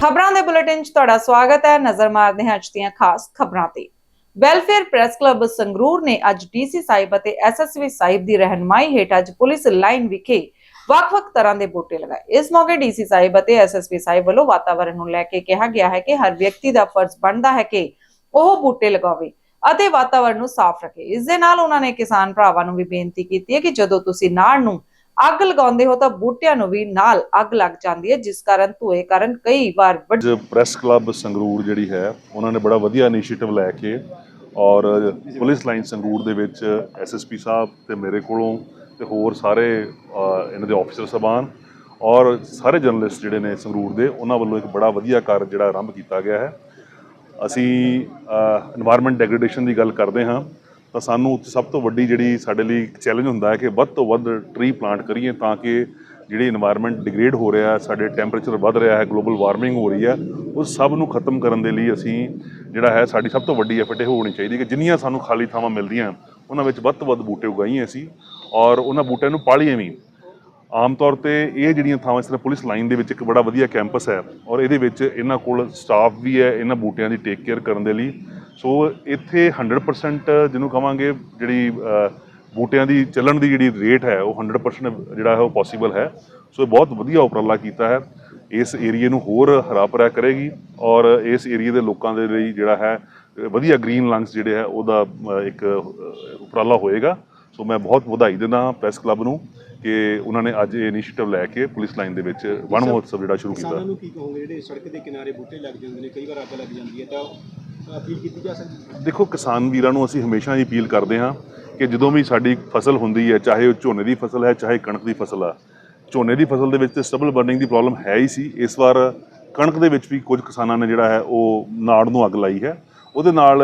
ਖਬਰਾਂ ਦੇ ਬੁਲੇਟਿਨ 'ਚ ਤੁਹਾਡਾ ਸਵਾਗਤ ਹੈ। ਨਜ਼ਰ ਮਾਰਦੇ ਹਾਂ ਅੱਜ ਦੀਆਂ ਖਾਸ ਖਬਰਾਂ ਤੇ। ਵੈਲਫੇਅਰ ਪ੍ਰੈਸ ਕਲੱਬ ਸੰਗਰੂਰ ਨੇ ਅੱਜ ਡੀਸੀ ਸਾਹਿਬ ਅਤੇ ਐਸਐਸਵੀ ਸਾਹਿਬ ਦੀ ਰਹਿਨਮਾਈ ਹੇਠ ਅੱਜ ਪੁਲਿਸ ਲਾਈਨ ਵਿਖੇ ਵੱਖ-ਵੱਖ ਤਰ੍ਹਾਂ ਦੇ ਬੂਟੇ ਲਗਾਏ। ਇਸ ਮੌਕੇ ਡੀਸੀ ਸਾਹਿਬ ਅਤੇ ਐਸਐਸਪੀ ਸਾਹਿਬ ਵੱਲੋਂ ਵਾਤਾਵਰਣ ਨੂੰ ਲੈ ਕੇ ਕਿਹਾ ਗਿਆ ਹੈ ਕਿ ਹਰ ਵਿਅਕਤੀ ਦਾ ਫਰਜ਼ ਬਣਦਾ ਹੈ ਕਿ ਉਹ ਬੂਟੇ ਲਗਾਵੇ ਅਤੇ ਵਾਤਾਵਰਣ ਨੂੰ ਸਾਫ਼ ਰੱਖੇ। ਇਸ ਦੇ ਨਾਲ ਉਹਨਾਂ ਨੇ ਕਿਸਾਨ ਭਰਾਵਾਂ ਨੂੰ ਵੀ ਬੇਨਤੀ ਕੀਤੀ ਹੈ ਕਿ ਜਦੋਂ ਤੁਸੀਂ ਨਾੜ ਨੂੰ ਅੱਗ ਲਗਾਉਂਦੇ ਹੋ ਤਾਂ ਬੂਟਿਆਂ ਨੂੰ ਵੀ ਨਾਲ ਅੱਗ ਲੱਗ ਜਾਂਦੀ ਹੈ, ਜਿਸ ਕਾਰਨ ਧੂਏ ਕਾਰਨ ਕਈ ਵਾਰ ਅੱਜ ਪ੍ਰੈਸ ਕਲੱਬ ਸੰਗਰੂਰ ਜਿਹੜੀ ਹੈ, ਉਹਨਾਂ ਨੇ ਬੜਾ ਵਧੀਆ ਇਨੀਸ਼ੀਏਟਿਵ ਲੈ ਕੇ ਔਰ ਪੁਲਿਸ ਲਾਈਨ ਸੰਗਰੂਰ ਦੇ ਵਿੱਚ ਐਸਐਸਪੀ ਸਾਹਿਬ ਤੇ ਮੇਰੇ ਕੋਲੋਂ ਤੇ ਹੋਰ ਸਾਰੇ ਇਹਨਾਂ ਦੇ ਆਫੀਸਰ ਸਬਾਨ ਔਰ ਸਾਰੇ ਜਰਨਲਿਸਟ ਜਿਹੜੇ ਨੇ ਸੰਗਰੂਰ ਦੇ, ਉਹਨਾਂ ਵੱਲੋਂ ਇੱਕ ਬੜਾ ਵਧੀਆ ਕਾਰਜ ਜਿਹੜਾ ਆਰੰਭ ਕੀਤਾ ਗਿਆ ਹੈ। ਅਸੀਂ এনवायरमेंट ਡੈਗਰੇਡੇਸ਼ਨ ਦੀ ਗੱਲ ਕਰਦੇ ਹਾਂ। ਤਾਂ ਸਾਨੂੰ ਸਭ ਤੋਂ ਵੱਡੀ ਜਿਹੜੀ ਸਾਡੇ ਲਈ ਚੈਲੰਜ ਹੁੰਦਾ ਹੈ ਕਿ ਵੱਧ ਤੋਂ ਵੱਧ ਟ੍ਰੀ ਪਲਾਂਟ ਕਰੀਏ ਤਾਂ ਕਿ ਜਿਹੜੀ এনवायरमेंट ਡਿਗਰੇਡ ਹੋ ਰਿਹਾ ਹੈ, ਸਾਡੇ ਟੈਂਪਰੇਚਰ ਵੱਧ ਰਿਹਾ ਹੈ ਗਲੋਬਲ ਵਾਰਮਿੰਗ ਹੋ ਰਹੀ ਹੈ, ਉਹ ਸਭ ਨੂੰ ਖਤਮ ਕਰਨ ਦੇ ਲਈ ਅਸੀਂ ਜਿਹੜਾ ਹੈ ਸਾਡੀ ਸਭ ਤੋਂ ਵੱਡੀ ਐਫਰਟ ਇਹ ਹੋਣੀ ਚਾਹੀਦੀ ਕਿ ਜਿੰਨੀਆਂ ਸਾਨੂੰ ਖਾਲੀ ਥਾਵਾਂ ਮਿਲਦੀਆਂ, ਉਹਨਾਂ ਵਿੱਚ ਵੱਧ ਤੋਂ ਵੱਧ ਬੂਟੇ ਉਗਾਈਏ ਅਸੀਂ ਔਰ ਉਹਨਾਂ ਬੂਟਿਆਂ ਨੂੰ ਪਾਲੀਏ ਵੀ। ਆਮ ਤੌਰ ਤੇ ਇਹ ਜਿਹੜੀਆਂ ਥਾਵਾਂ ਇਸ ਤਰ੍ਹਾਂ ਪੁਲਿਸ ਲਾਈਨ ਦੇ ਵਿੱਚ ਇੱਕ ਬੜਾ ਵਧੀਆ ਕੈਂਪਸ ਹੈ ਔਰ ਇਹਦੇ ਵਿੱਚ ਇਹਨਾਂ ਕੋਲ ਸਟਾਫ ਵੀ ਹੈ, ਇਹਨਾਂ ਬੂਟਿਆਂ ਦੀ ਟੇਕ ਕੇਅਰ ਕਰਨ ਦੇ ਲਈ। ਸੋ ਇੱਥੇ 100% ਜਿਹਨੂੰ ਕਵਾਂਗੇ ਜਿਹੜੀ ਬੂਟਿਆਂ ਦੀ ਚੱਲਣ ਦੀ ਜਿਹੜੀ ਰੇਟ ਹੈ ਉਹ 100% ਜਿਹੜਾ ਹੈ ਉਹ ਪੋਸੀਬਲ ਹੈ। ਸੋ ਇਹ ਬਹੁਤ ਵਧੀਆ ਉਪਰਾਲਾ ਕੀਤਾ ਹੈ। ਇਸ ਏਰੀਏ ਨੂੰ ਹੋਰ ਹਰਾ ਭਰਾ ਕਰੇਗੀ ਔਰ ਇਸ ਏਰੀਏ ਦੇ ਲੋਕਾਂ ਦੇ ਲਈ ਜਿਹੜਾ ਹੈ ਵਧੀਆ ਗ੍ਰੀਨ ਲੰਗਸ ਜਿਹੜੇ ਹੈ ਉਹਦਾ ਇੱਕ ਉਪਰਾਲਾ ਹੋਏਗਾ। ਸੋ ਮੈਂ ਬਹੁਤ ਵਧਾਈ ਦਿੰਦਾ ਪ੍ਰੈਸ ਕਲੱਬ ਨੂੰ ਕਿ ਉਹਨਾਂ ਨੇ ਅੱਜ ਇਹ ਇਨੀਸ਼ੀਏਟਿਵ ਲੈ ਕੇ ਪੁਲਿਸ ਲਾਈਨ ਦੇ ਵਿੱਚ ਵਣ ਮਹੋਤਸਵ ਜਿਹੜਾ ਸ਼ੁਰੂ ਕੀਤਾ। ਕਿਸਾਨਾਂ ਨੂੰ ਕੀ ਕਹੋਗੇ? ਜਿਹੜੇ ਸੜਕ ਦੇ ਕਿਨਾਰੇ ਬੂਟੇ ਲੱਗ ਜਾਂਦੇ ਨੇ ਕਈ ਵਾਰ ਅੱਗ ਲੱਗ ਜਾਂਦੀ ਹੈ ਤਾਂ ਅਪੀਲ ਕੀਤੀ ਜਾ ਸਕਦੀ ਹੈ? ਦੇਖੋ, ਕਿਸਾਨ ਵੀਰਾਂ ਨੂੰ ਅਸੀਂ ਹਮੇਸ਼ਾ ਹੀ ਅਪੀਲ ਕਰਦੇ ਹਾਂ ਕਿ ਜਦੋਂ ਵੀ ਸਾਡੀ ਫਸਲ ਹੁੰਦੀ ਹੈ, ਚਾਹੇ ਉਹ ਝੋਨੇ ਦੀ ਫਸਲ ਹੈ, ਚਾਹੇ ਕਣਕ ਦੀ ਫਸਲ ਆ, ਝੋਨੇ ਦੀ ਫਸਲ ਦੇ ਵਿੱਚ ਤੇ ਸਟਬਲ ਬਰਨਿੰਗ ਦੀ ਪ੍ਰੋਬਲਮ ਹੈ ਹੀ ਸੀ। ਇਸ ਵਾਰ ਕਣਕ ਦੇ ਵਿੱਚ ਵੀ ਕੁਝ ਕਿਸਾਨਾਂ ਨੇ ਜਿਹੜਾ ਹੈ, ਉਹ ਨਾੜ ਨੂੰ ਅੱਗ ਲਾਈ ਹੈ। ਉਹਦੇ ਨਾਲ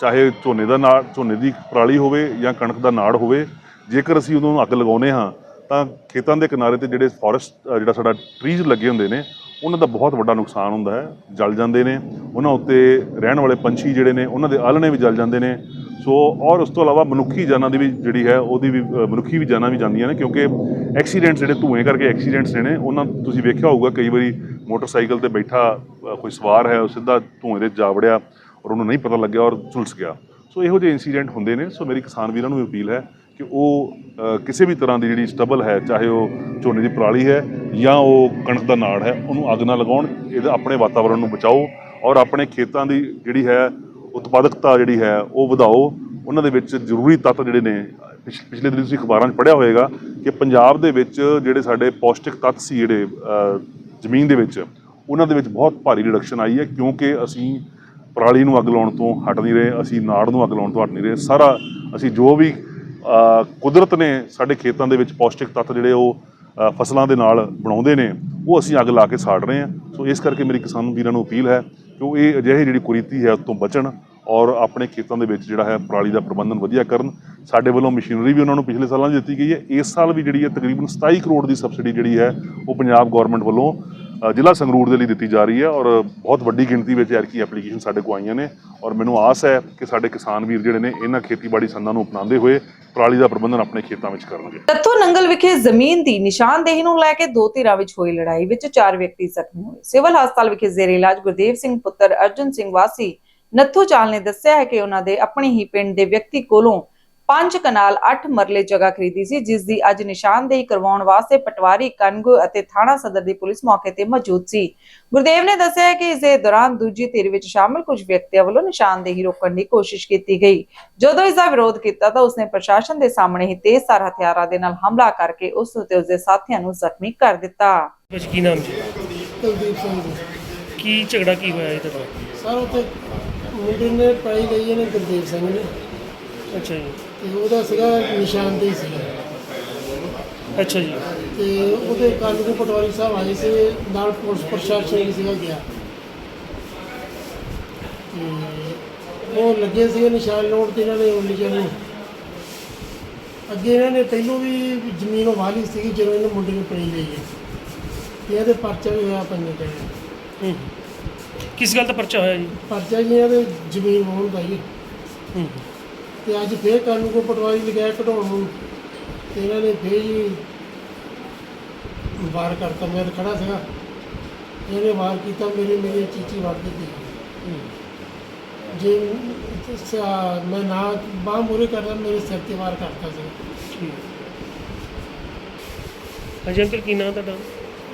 ਚਾਹੇ ਝੋਨੇ ਦਾ ਨਾੜ, ਝੋਨੇ ਦੀ ਪਰਾਲੀ ਹੋਵੇ ਜਾਂ ਕਣਕ ਦਾ ਨਾੜ ਹੋਵੇ, ਜੇਕਰ ਅਸੀਂ ਉਹਨੂੰ ਅੱਗ ਲਗਾਉਨੇ ਹਾਂ, ਤਾਂ ਖੇਤਾਂ ਦੇ ਕਿਨਾਰੇ ਤੇ ਜਿਹੜੇ ਫੋਰੈਸਟ ਜਿਹੜਾ ਸਾਡਾ ਟਰੀਜ਼ ਲੱਗੇ ਹੁੰਦੇ ਨੇ ਉਹਨਾਂ ਦਾ ਬਹੁਤ ਵੱਡਾ ਨੁਕਸਾਨ ਹੁੰਦਾ ਹੈ, ਜਲ ਜਾਂਦੇ ਨੇ, ਉਹਨਾਂ ਉੱਤੇ ਰਹਿਣ ਵਾਲੇ ਪੰਛੀ ਜਿਹੜੇ ਨੇ, ਉਹਨਾਂ ਦੇ ਆਲਣੇ ਵੀ ਜਲ ਜਾਂਦੇ ਨੇ। ਸੋ, ਔਰ ਉਸ ਤੋਂ ਇਲਾਵਾ ਮਨੁੱਖੀ ਜਾਨਾਂ ਦੀ ਵੀ ਜਿਹੜੀ ਹੈ, ਉਹਦੀ ਵੀ ਮਨੁੱਖੀ ਵੀ ਜਾਨਾਂ ਵੀ ਜਾਂਦੀਆਂ ਨੇ, ਕਿਉਂਕਿ ਐਕਸੀਡੈਂਟਸ ਜਿਹੜੇ ਧੂਏ ਕਰਕੇ ਐਕਸੀਡੈਂਟਸ ਨੇ ਉਹਨਾਂ ਤੁਸੀਂ ਵੇਖਿਆ ਹੋਊਗਾ, ਕਈ ਵਾਰੀ ਮੋਟਰਸਾਈਕਲ ਤੇ ਬੈਠਾ ਕੋਈ ਸਵਾਰ ਹੈ, ਉਹ ਸਿੱਧਾ ਧੂਏ ਦੇ 'ਚ ਜਾ ਵੜਿਆ, ਔਰ ਉਹਨੂੰ ਨਹੀਂ ਪਤਾ ਲੱਗਿਆ ਔਰ ਝੁਲਸ ਗਿਆ। ਸੋ, ਇਹੋ ਜਿਹੇ ਇਨਸੀਡੈਂਟ ਹੁੰਦੇ ਨੇ। ਸੋ, ਮੇਰੀ ਕਿਸਾਨ ਵੀਰਾਂ ਨੂੰ ਵੀ ਅਪੀਲ ਹੈ ਕਿ ਉਹ ਕਿਸੇ ਵੀ ਤਰ੍ਹਾਂ ਦੀ ਜਿਹੜੀ ਸਟਬਲ ਹੈ, ਚਾਹੇ ਉਹ ਝੋਨੇ ਦੀ ਪਰਾਲੀ ਹੈ ਜਾਂ ਉਹ ਕਣਕ ਦਾ ਨਾੜ ਹੈ, ਉਹਨੂੰ ਅੱਗ ਨਾ ਲਗਾਉਣ, ਇਹਦਾ ਆਪਣੇ ਵਾਤਾਵਰਣ ਨੂੰ ਬਚਾਓ ਔਰ ਆਪਣੇ ਖੇਤਾਂ ਦੀ ਜਿਹੜੀ ਹੈ ਉਤਪਾਦਕਤਾ ਜਿਹੜੀ ਹੈ, ਉਹ ਵਧਾਓ। ਉਹਨਾਂ ਦੇ ਵਿੱਚ ਜ਼ਰੂਰੀ ਤੱਤ ਜਿਹੜੇ ਨੇ, ਪਿਛ- ਪਿਛਲੇ ਦਿਨ ਤੁਸੀਂ ਅਖਬਾਰਾਂ 'ਚ ਪੜ੍ਹਿਆ ਹੋਏਗਾ ਕਿ ਪੰਜਾਬ ਦੇ ਵਿੱਚ ਜਿਹੜੇ ਸਾਡੇ ਪੌਸ਼ਟਿਕ ਤੱਤ ਸੀ ਜਿਹੜੇ ਜ਼ਮੀਨ ਦੇ ਵਿੱਚ, ਉਹਨਾਂ ਦੇ ਵਿੱਚ ਬਹੁਤ ਭਾਰੀ ਰਿਡਕਸ਼ਨ ਆਈ ਹੈ ਕਿਉਂਕਿ ਅਸੀਂ ਪਰਾਲੀ ਨੂੰ ਅੱਗ ਲਾਉਣ ਤੋਂ ਹਟ ਨਹੀਂ ਰਹੇ, ਅਸੀਂ ਨਾੜ ਨੂੰ ਅੱਗ ਲਾਉਣ ਤੋਂ ਹਟ ਨਹੀਂ ਰਹੇ। ਸਾਰਾ ਅਸੀਂ ਜੋ ਵੀ ਕੁਦਰਤ ਨੇ ਸਾਡੇ ਖੇਤਾਂ ਦੇ ਵਿੱਚ ਪੌਸ਼ਟਿਕ ਤੱਤ ਜਿਹੜੇ ਉਹ ਫਸਲਾਂ ਦੇ ਨਾਲ ਬਣਾਉਂਦੇ ਨੇ, ਉਹ ਅਸੀਂ ਅੱਗ ਲਾ ਕੇ ਸਾੜ ਰਹੇ ਹਾਂ। ਸੋ ਇਸ ਕਰਕੇ ਮੇਰੀ ਕਿਸਾਨ ਵੀਰਾਂ ਨੂੰ ਅਪੀਲ ਹੈ ਕਿ ਉਹ ਇਹ ਅਜਿਹੇ ਜਿਹੜੀ ਕੁਰੀਤੀ ਹੈ ਉਸ ਤੋਂ ਬਚਣ ਔਰ ਆਪਣੇ ਖੇਤਾਂ ਦੇ ਵਿੱਚ ਜਿਹੜਾ ਹੈ ਪਰਾਲੀ ਦਾ ਪ੍ਰਬੰਧਨ ਵਧੀਆ ਕਰਨ। ਸਾਡੇ ਵੱਲੋਂ ਮਸ਼ੀਨਰੀ ਵੀ ਉਹਨਾਂ ਨੂੰ ਪਿਛਲੇ ਸਾਲਾਂ 'ਚ ਦਿੱਤੀ ਗਈ ਹੈ। ਇਸ ਸਾਲ ਵੀ ਜਿਹੜੀ ਹੈ ਤਕਰੀਬਨ 27 ਕਰੋੜ ਦੀ ਸਬਸਿਡੀ ਜਿਹੜੀ ਹੈ ਉਹ ਪੰਜਾਬ ਗਵਰਨਮੈਂਟ ਵੱਲੋਂ ਜ਼ਿਲ੍ਹਾ ਸੰਗਰੂਰ ਦੇ ਲਈ ਦਿੱਤੀ ਜਾ ਰਹੀ ਹੈ ਔਰ ਬਹੁਤ ਵੱਡੀ ਗਿਣਤੀ ਵਿੱਚ ਐਰਕੀ ਐਪਲੀਕੇਸ਼ਨ ਸਾਡੇ ਕੋਲ ਆਈਆਂ ਨੇ ਔਰ ਮੈਨੂੰ ਆਸ ਹੈ ਕਿ ਸਾਡੇ ਕਿਸਾਨ ਵੀਰ ਜਿਹੜੇ ਨੇ ਇਹਨਾਂ ਖੇਤੀਬਾੜੀ ਸੰਦਾਂ ਨੂੰ ਅਪਣਾਉਂਦੇ ਹੋਏ ਪਰਾਲੀ ਦਾ ਪ੍ਰਬੰਧਨ ਆਪਣੇ ਖੇਤਾਂ ਵਿੱਚ ਕਰਨਗੇ। ਤੱਤੋ ਨੰਗਲ ਵਿਖੇ ਜ਼ਮੀਨ ਦੀ ਨਿਸ਼ਾਨਦੇਹੀ ਨੂੰ ਲੈ ਕੇ ਦੋ ਧਿਰਾਂ ਵਿੱਚ ਹੋਈ ਲੜਾਈ ਵਿੱਚ ਚਾਰ ਵਿਅਕਤੀ ਜ਼ਖਮੀ ਹੋਏ। ਸਿਵਲ ਹਸਪਤਾਲ ਵਿਖੇ ਜ਼ੇਰੇ ਇਲਾਜ ਗੁਰਦੇਵ ਸਿੰਘ ਪੁੱਤਰ ਅਰਜਨ ਸਿੰਘ ਵਾਸੀ ਨੱਥੂ ਚਾਲ ਨੇ ਦੱਸਿਆ ਹੈ ਕਿ ਉਹਨਾਂ ਦੇ ਆਪਣੇ ਹੀ ਪਿੰਡ ਦੇ ਵਿਅਕਤੀ ਕੋਲੋਂ ਪੰਜ ਕਨਾਲ 8 ਮਰਲੇ ਜਗ੍ਹਾ ਖਰੀਦੀ ਸੀ ਜਿਸ ਦੀ ਅੱਜ ਨਿਸ਼ਾਨਦੇਹੀ ਕਰਵਾਉਣ ਵਾਸਤੇ ਪਟਵਾਰੀ ਕਨਗੋ ਅਤੇ ਥਾਣਾ ਸਦਰ ਦੀ ਪੁਲਿਸ ਮੌਕੇ ਤੇ ਮੌਜੂਦ ਸੀ। ਗੁਰਦੇਵ ਨੇ ਦੱਸਿਆ ਹੈ ਕਿ ਇਸ ਦੇ ਦੌਰਾਨ ਦੂਜੀ ਧਿਰ ਵਿੱਚ ਸ਼ਾਮਲ ਕੁਝ ਵਿਅਕਤੀਆਂ ਵੱਲੋਂ ਨਿਸ਼ਾਨਦੇਹੀ ਰੋਕਣ ਦੀ ਕੋਸ਼ਿਸ਼ ਕੀਤੀ ਗਈ। ਜਦੋਂ ਇਸ ਦਾ ਵਿਰੋਧ ਕੀਤਾ ਤਾਂ ਉਸਨੇ ਪ੍ਰਸ਼ਾਸਨ ਦੇ ਸਾਹਮਣੇ ਹੀ ਤੇਜ਼ਧਾਰ ਹਥਿਆਰਾਂ ਦੇ ਨਾਲ ਹਮਲਾ ਕਰਕੇ ਉਸ ਅਤੇ ਉਸਦੇ ਸਾਥੀਆਂ ਨੂੰ ਜ਼ਖਮੀ ਕਰ ਦਿੱਤਾ। ਕੀ ਨਾਮ ਜੀ? ਕੁਲਦੀਪ ਸਿੰਘ ਜੀ। ਕੀ ਝਗੜਾ ਕੀ ਹੋਇਆ ਜੀ ਤੁਹਾਡਾ ਸਰ ਉੱਥੇ ਮੁੰਡੇ ਨੇ ਪਾਈ ਲਈ ਇਹਨੇ ਗੁਰਦੇਵ ਸਿੰਘ ਨੇ। ਅੱਛਾ ਜੀ। ਤੇ ਉਹਦਾ ਸੀਗਾ ਨਿਸ਼ਾਨਦੇਹੀ ਸੀ ਅੱਛਾ ਜੀ। ਤੇ ਉਹਦੇ ਕਾਨੂੰਨੀ ਪਟਵਾਰੀ ਸਾਹਿਬ ਆਏ ਸੀ ਨਾਲ ਪੁਲਿਸ ਪ੍ਰਸ਼ਾਸਨ ਵੀ ਸੀਗਾ ਗਿਆ। ਤੇ ਉਹ ਲੱਗੇ ਸੀਗੇ ਨਿਸ਼ਾਨ ਲਾਉਣ ਤੇ ਇਹਨਾਂ ਨੇ ਉਹ ਲਿਖਿਆ ਨੂੰ ਅੱਗੇ ਇਹਨਾਂ ਨੇ ਪਹਿਲੋਂ ਵੀ ਜ਼ਮੀਨ ਵਾਲੀ ਸੀਗੀ ਜਦੋਂ ਇਹਨੇ ਮੁੰਡੇ ਨੂੰ ਪਈ ਲਈ ਹੈ ਤੇ ਇਹਦੇ ਪਰਚਾ ਵੀ ਹੋਇਆ ਪੰਜ ਦਿਨ ਹੂੰ। ਕਿਸ ਗੱਲ ਦਾ ਪਰਚਾ ਹੋਇਆ ਜੀ? ਪਰਚਾ ਜੀ ਇਹਦੇ ਜ਼ਮੀਨ ਵਾਹੁਣ ਦਾ ਜੀ। ਹੂੰ। ਤੇ ਅੱਜ ਫੇਰ ਕਾਨੂੰ ਕੋ ਪਟਵਾਰੀ ਲਗਾਇਆ ਕਢਾਉਣ ਨੂੰ ਤੇ ਇਹਨਾਂ ਨੇ ਫੇਰ ਜੀ ਵਾਰ ਕਰਤਾ ਮੈਂ ਤਾਂ ਖੜਾ ਸੀਗਾ। ਇਹਨੇ ਵਾਰ ਕੀਤਾ ਮੇਰੇ ਮੇਰੇ ਚੀਚੀ ਵੱਢ ਦਿੱਤੀ। ਜੇ ਮੈਂ ਨਾ ਬਾਹ ਮੂਰੇ ਕਰਦਾ ਮੇਰੇ ਸਿਰ ਤੇ ਵਾਰ ਕਰਤਾ ਸੀ ਅੰਕਲ ਕੀ ਨਾਮ ਤੁਹਾਡਾ?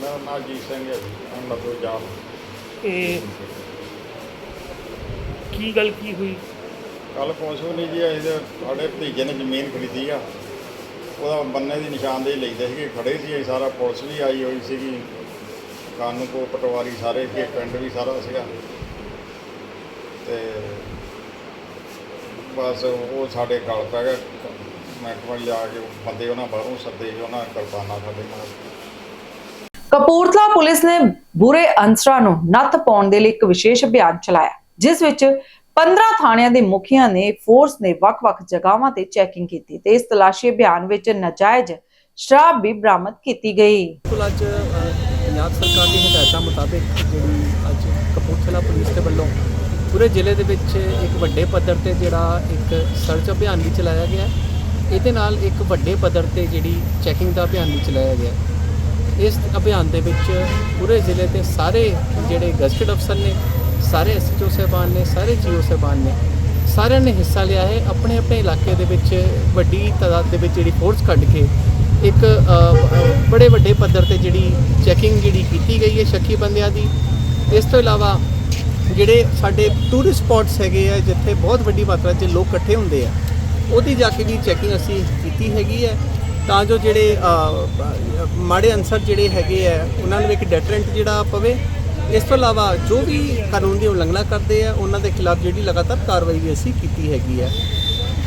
ਮੇਰਾ ਨਾਮ ਜੀਤ ਸਿੰਘ ਹੈ ਜੀ ਲੱਗੋ ਜਾਮ। ਇਹ ਕੀ ਗੱਲ ਕੀ ਹੋਈ? ਕੱਲ ਪਹੁੰਚੋ ਨਹੀਂ ਜੀ, ਅਸੀਂ ਸਾਡੇ ਭਤੀਜੇ ਨੇ ਜ਼ਮੀਨ ਖਰੀਦੀ ਆ। ਉਹਦਾ ਬੰਨੇ ਦੀ ਨਿਸ਼ਾਨਦੇਹੀ ਲਈਦੇ ਸੀਗੇ, ਖੜੇ ਸੀ, ਅਸੀਂ ਸਾਰਾ ਪੁਲਿਸ ਵੀ ਆਈ ਹੋਈ ਸੀਗੀ। ਕਾਨੂੰ ਕੋ ਪਟਵਾਰੀ ਸਾਰੇ ਸੀ, ਪਿੰਡ ਵੀ ਸਾਰਾ ਸੀਗਾ। ਤੇ ਬਸ ਉਹ ਸਾਡੇ ਗਲ ਪੈ ਗਿਆ। ਮਹਿਕਮਾ ਜਾ ਕੇ ਬੰਦੇ ਉਹਨਾਂ ਬਾਹਰੋਂ ਸੱਦੇ ਉਹਨਾਂ ਕਿਰਪਾਨਾਂ ਸਾਡੇ ਨਾਲ ਕਪੂਰਥਲਾ ਪੁਲਿਸ ਨੇ ਬੁਰੇ ਅੰਸਰਾਂ ਨੂੰ ਨੱਥ ਪਾਉਣ ਦੇ ਲਈ ਇੱਕ ਵਿਸ਼ੇਸ਼ ਅਭਿਆਨ ਚਲਾਇਆ, ਜਿਸ ਵਿੱਚ 15 ਥਾਣਿਆਂ ਦੇ ਮੁਖੀਆਂ ਨੇ ਫੋਰਸ ਨੇ ਵੱਖ-ਵੱਖ ਜਗ੍ਹਾਵਾਂ ਤੇ ਚੈਕਿੰਗ ਕੀਤੀ ਤੇ ਇਸ ਤਲਾਸ਼ੀ ਅਭਿਆਨ ਵਿੱਚ ਨਾਜਾਇਜ਼ ਸ਼ਰਾਬ ਵੀ ਬਰਾਮਦ ਕੀਤੀ ਗਈ। ਬਿਲਕੁਲ ਅੱਜ ਪੰਜਾਬ ਸਰਕਾਰ ਦੀ ਹਦਾਇਤਾਂ ਮੁਤਾਬਿਕ ਜਿਹੜੀ ਅੱਜ ਕਪੂਰਥਲਾ ਪੁਲਿਸ ਦੇ ਵੱਲੋਂ ਪੂਰੇ ਜ਼ਿਲ੍ਹੇ ਦੇ ਵਿੱਚ ਇੱਕ ਵੱਡੇ ਪੱਧਰ ਤੇ ਜਿਹੜਾ ਇੱਕ ਸਰਚ ਅਭਿਆਨ ਵੀ ਚਲਾਇਆ ਗਿਆ ਇਹਦੇ ਨਾਲ ਇੱਕ ਵੱਡੇ ਪੱਧਰ ਤੇ ਜਿਹੜੀ ਚੈਕਿੰਗ ਦਾ ਅਭਿਆਨ ਵੀ ਚਲਾਇਆ ਗਿਆ ਇਸ ਅਭਿਆਨ ਦੇ ਵਿੱਚ ਪੂਰੇ ਜ਼ਿਲ੍ਹੇ ਦੇ ਸਾਰੇ ਜਿਹੜੇ ਗਜ਼ਟਡ ਅਫਸਰ ਨੇ, ਸਾਰੇ ਐਸਐਚਓ ਸਾਹਿਬਾਨ ਨੇ, ਸਾਰੇ ਜੀਓ ਸਾਹਿਬਾਨ ਨੇ, ਸਾਰਿਆਂ ਨੇ ਹਿੱਸਾ ਲਿਆ ਹੈ ਆਪਣੇ ਆਪਣੇ ਇਲਾਕੇ ਦੇ ਵਿੱਚ ਵੱਡੀ ਤਾਦਾਦ ਦੇ ਵਿੱਚ ਜਿਹੜੀ ਫੋਰਸ ਕੱਢ ਕੇ ਇੱਕ ਬੜੇ ਵੱਡੇ ਪੱਧਰ ਤੇ ਜਿਹੜੀ ਚੈਕਿੰਗ ਜਿਹੜੀ ਕੀਤੀ ਗਈ ਹੈ ਸ਼ੱਕੀ ਬੰਦਿਆਂ ਦੀ। ਇਸ ਤੋਂ ਇਲਾਵਾ ਜਿਹੜੇ ਸਾਡੇ ਟੂਰਿਸਟ ਸਪੌਟਸ ਹੈਗੇ ਆ, ਜਿੱਥੇ ਬਹੁਤ ਵੱਡੀ ਮਾਤਰਾ 'ਚ ਲੋਕ ਇਕੱਠੇ ਹੁੰਦੇ ਆ, ਉਹਦੀ ਜਾ ਕੇ ਵੀ ਚੈਕਿੰਗ ਅਸੀਂ ਕੀਤੀ ਹੈਗੀ ਹੈ। ਤਾਂ ਜੋ ਜਿਹੜੇ ਮਾੜੇ ਅਨਸਰ ਜਿਹੜੇ ਹੈਗੇ ਆ ਉਹਨਾਂ ਨੂੰ ਇੱਕ ਡੈਟਰੈਂਟ ਜਿਹੜਾ ਪਵੇ। ਇਸ ਤੋਂ ਇਲਾਵਾ ਜੋ ਵੀ ਕਾਨੂੰਨ ਦੀ ਉਲੰਘਣਾ ਕਰਦੇ ਆ ਉਹਨਾਂ ਦੇ ਖਿਲਾਫ ਜਿਹੜੀ ਲਗਾਤਾਰ ਕਾਰਵਾਈ ਵੀ ਅਸੀਂ ਕੀਤੀ ਹੈਗੀ ਹੈ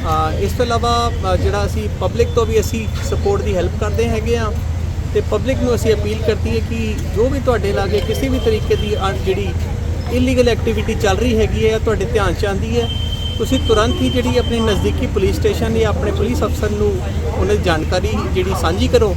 ਆ, ਇਸ ਤੋਂ ਇਲਾਵਾ ਜਿਹੜਾ ਅਸੀਂ ਪਬਲਿਕ ਤੋਂ ਵੀ ਅਸੀਂ ਸਪੋਰਟ ਦੀ ਹੈਲਪ ਕਰਦੇ ਹੈਗੇ ਆ ਤੇ ਪਬਲਿਕ ਨੂੰ ਅਸੀਂ ਅਪੀਲ ਕਰਦੀ ਹੈ ਕਿ ਜੋ ਵੀ ਤੁਹਾਡੇ ਲਾਗੇ ਕਿਸੇ ਵੀ ਤਰੀਕੇ ਦੀ ਅਣ- ਜਿਹੜੀ ਇਲੀਗਲ ਐਕਟੀਵਿਟੀ ਚੱਲ ਰਹੀ ਹੈਗੀ ਹੈ ਤੁਹਾਡੇ ਧਿਆਨ ਚ ਆਂਦੀ ਹੈ ਤੁਸੀਂ ਤੁਰੰਤ ਹੀ ਜਿਹੜੀ ਆਪਣੀ ਨਜ਼ਦੀਕੀ ਪੁਲਿਸ ਸਟੇਸ਼ਨ ਜਾਂ ਆਪਣੇ ਪੁਲਿਸ ਅਫਸਰ ਨੂੰ ਉਹਨਾਂ ਦੀ ਜਾਣਕਾਰੀ ਜਿਹੜੀ ਸਾਂਝੀ ਕਰੋ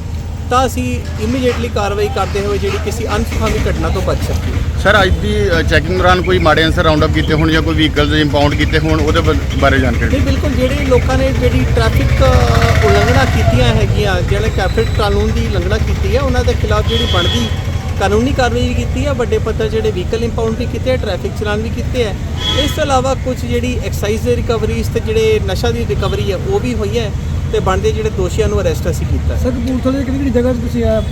ਤਾਂ ਅਸੀਂ ਇਮੀਡੀਏਟਲੀ ਕਾਰਵਾਈ ਕਰਦੇ ਹੋਏ ਜਿਹੜੀ ਕਿਸੇ ਅਨਸੁਖਾਵੀ ਘਟਨਾ ਤੋਂ ਬਚ ਸਕੀਏ। ਸਰ ਅੱਜ ਦੀ ਚੈਕਿੰਗ ਦੌਰਾਨ ਕੋਈ ਮਾੜੇ ਅਨਸਰ ਰਾਉਂਡ ਅਪ ਕੀਤੇ ਹੋਣ ਜਾਂ ਕੋਈ ਵਹੀਕਲਸ ਇੰਪਾਊਂਡ ਕੀਤੇ ਹੋਣ ਉਹਦੇ ਬਾਰੇ ਜਾਣਕਾਰੀ ਨਹੀਂ ਬਿਲਕੁਲ ਜਿਹੜੇ ਲੋਕਾਂ ਨੇ ਜਿਹੜੀ ਟ੍ਰੈਫਿਕ ਉਲੰਘਣਾ ਕੀਤੀਆਂ ਹੈਗੀਆਂ ਜਿਹੜੇ ਟ੍ਰੈਫਿਕ ਕਾਨੂੰਨ ਦੀ ਉਲੰਘਣਾ ਕੀਤੀ ਹੈ ਉਹਨਾਂ ਦੇ ਖਿਲਾਫ ਜਿਹੜੀ ਬਣਦੀ ਕਾਨੂੰਨੀ ਕਾਰਵਾਈ ਵੀ ਕੀਤੀ ਹੈ ਵੱਡੇ ਪੱਧਰ ਜਿਹੜੇ ਵਹੀਕਲ ਇੰਪਾਊਂਡ ਵੀ ਕੀਤੇ ਹੈ ਟ੍ਰੈਫਿਕ ਚਲਾਨ ਵੀ ਕੀਤੇ ਹੈ ਇਸ ਤੋਂ ਇਲਾਵਾ ਕੁਝ ਜਿਹੜੀ ਐਕਸਾਈਜ਼ ਦੇ ਰਿਕਵਰੀਜ਼ ਤੇ ਜਿਹੜੇ ਨਸ਼ਾ ਦੀ ਰਿਕਵਰੀ ਹੈ ਉਹ ਵੀ ਹੋਈ ਹੈ ਤੇ ਬਣਦੇ ਜਿਹੜੇ ਦੋਸ਼ੀਆਂ ਨੂੰ ਅਰੈਸਟ ਅਸੀਂ ਕੀਤਾ ਸਰ ਕਪੂਰਥਲੇ ਦੀ ਕਿਹੜੀ ਕਿਹੜੀ ਜਗ੍ਹਾ 'ਤੇ ਤੁਸੀਂ ਆ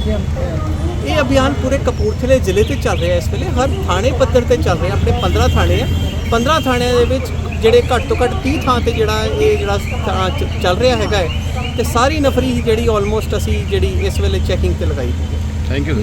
ਇਹ ਅਭਿਆਨ ਪੂਰੇ ਕਪੂਰਥਲੇ ਜ਼ਿਲ੍ਹੇ ਤੇ ਚੱਲ ਰਿਹਾ ਇਸ ਵੇਲੇ। ਹਰ ਥਾਣੇ ਪੱਧਰ ਤੇ ਚੱਲ ਰਿਹਾ ਆਪਣੇ 15 ਥਾਣੇ ਆ। 15 ਥਾਣਿਆਂ ਦੇ ਵਿੱਚ ਜਿਹੜੇ ਘੱਟ ਤੋਂ ਘੱਟ 30 ਥਾਂ ਤੇ ਜਿਹੜਾ ਇਹ ਜਿਹੜਾ ਚੱਲ ਰਿਹਾ ਹੈਗਾ ਹੈ ਤੇ ਸਾਰੀ ਨਫਰੀ ਜਿਹੜੀ ਆਲਮੋਸਟ ਅਸੀਂ ਜਿਹੜੀ ਇਸ ਵੇਲੇ ਚੈਕਿੰਗ ਤੇ ਲਗਾਈ ਹੈ। ਥੈਂਕ ਯੂ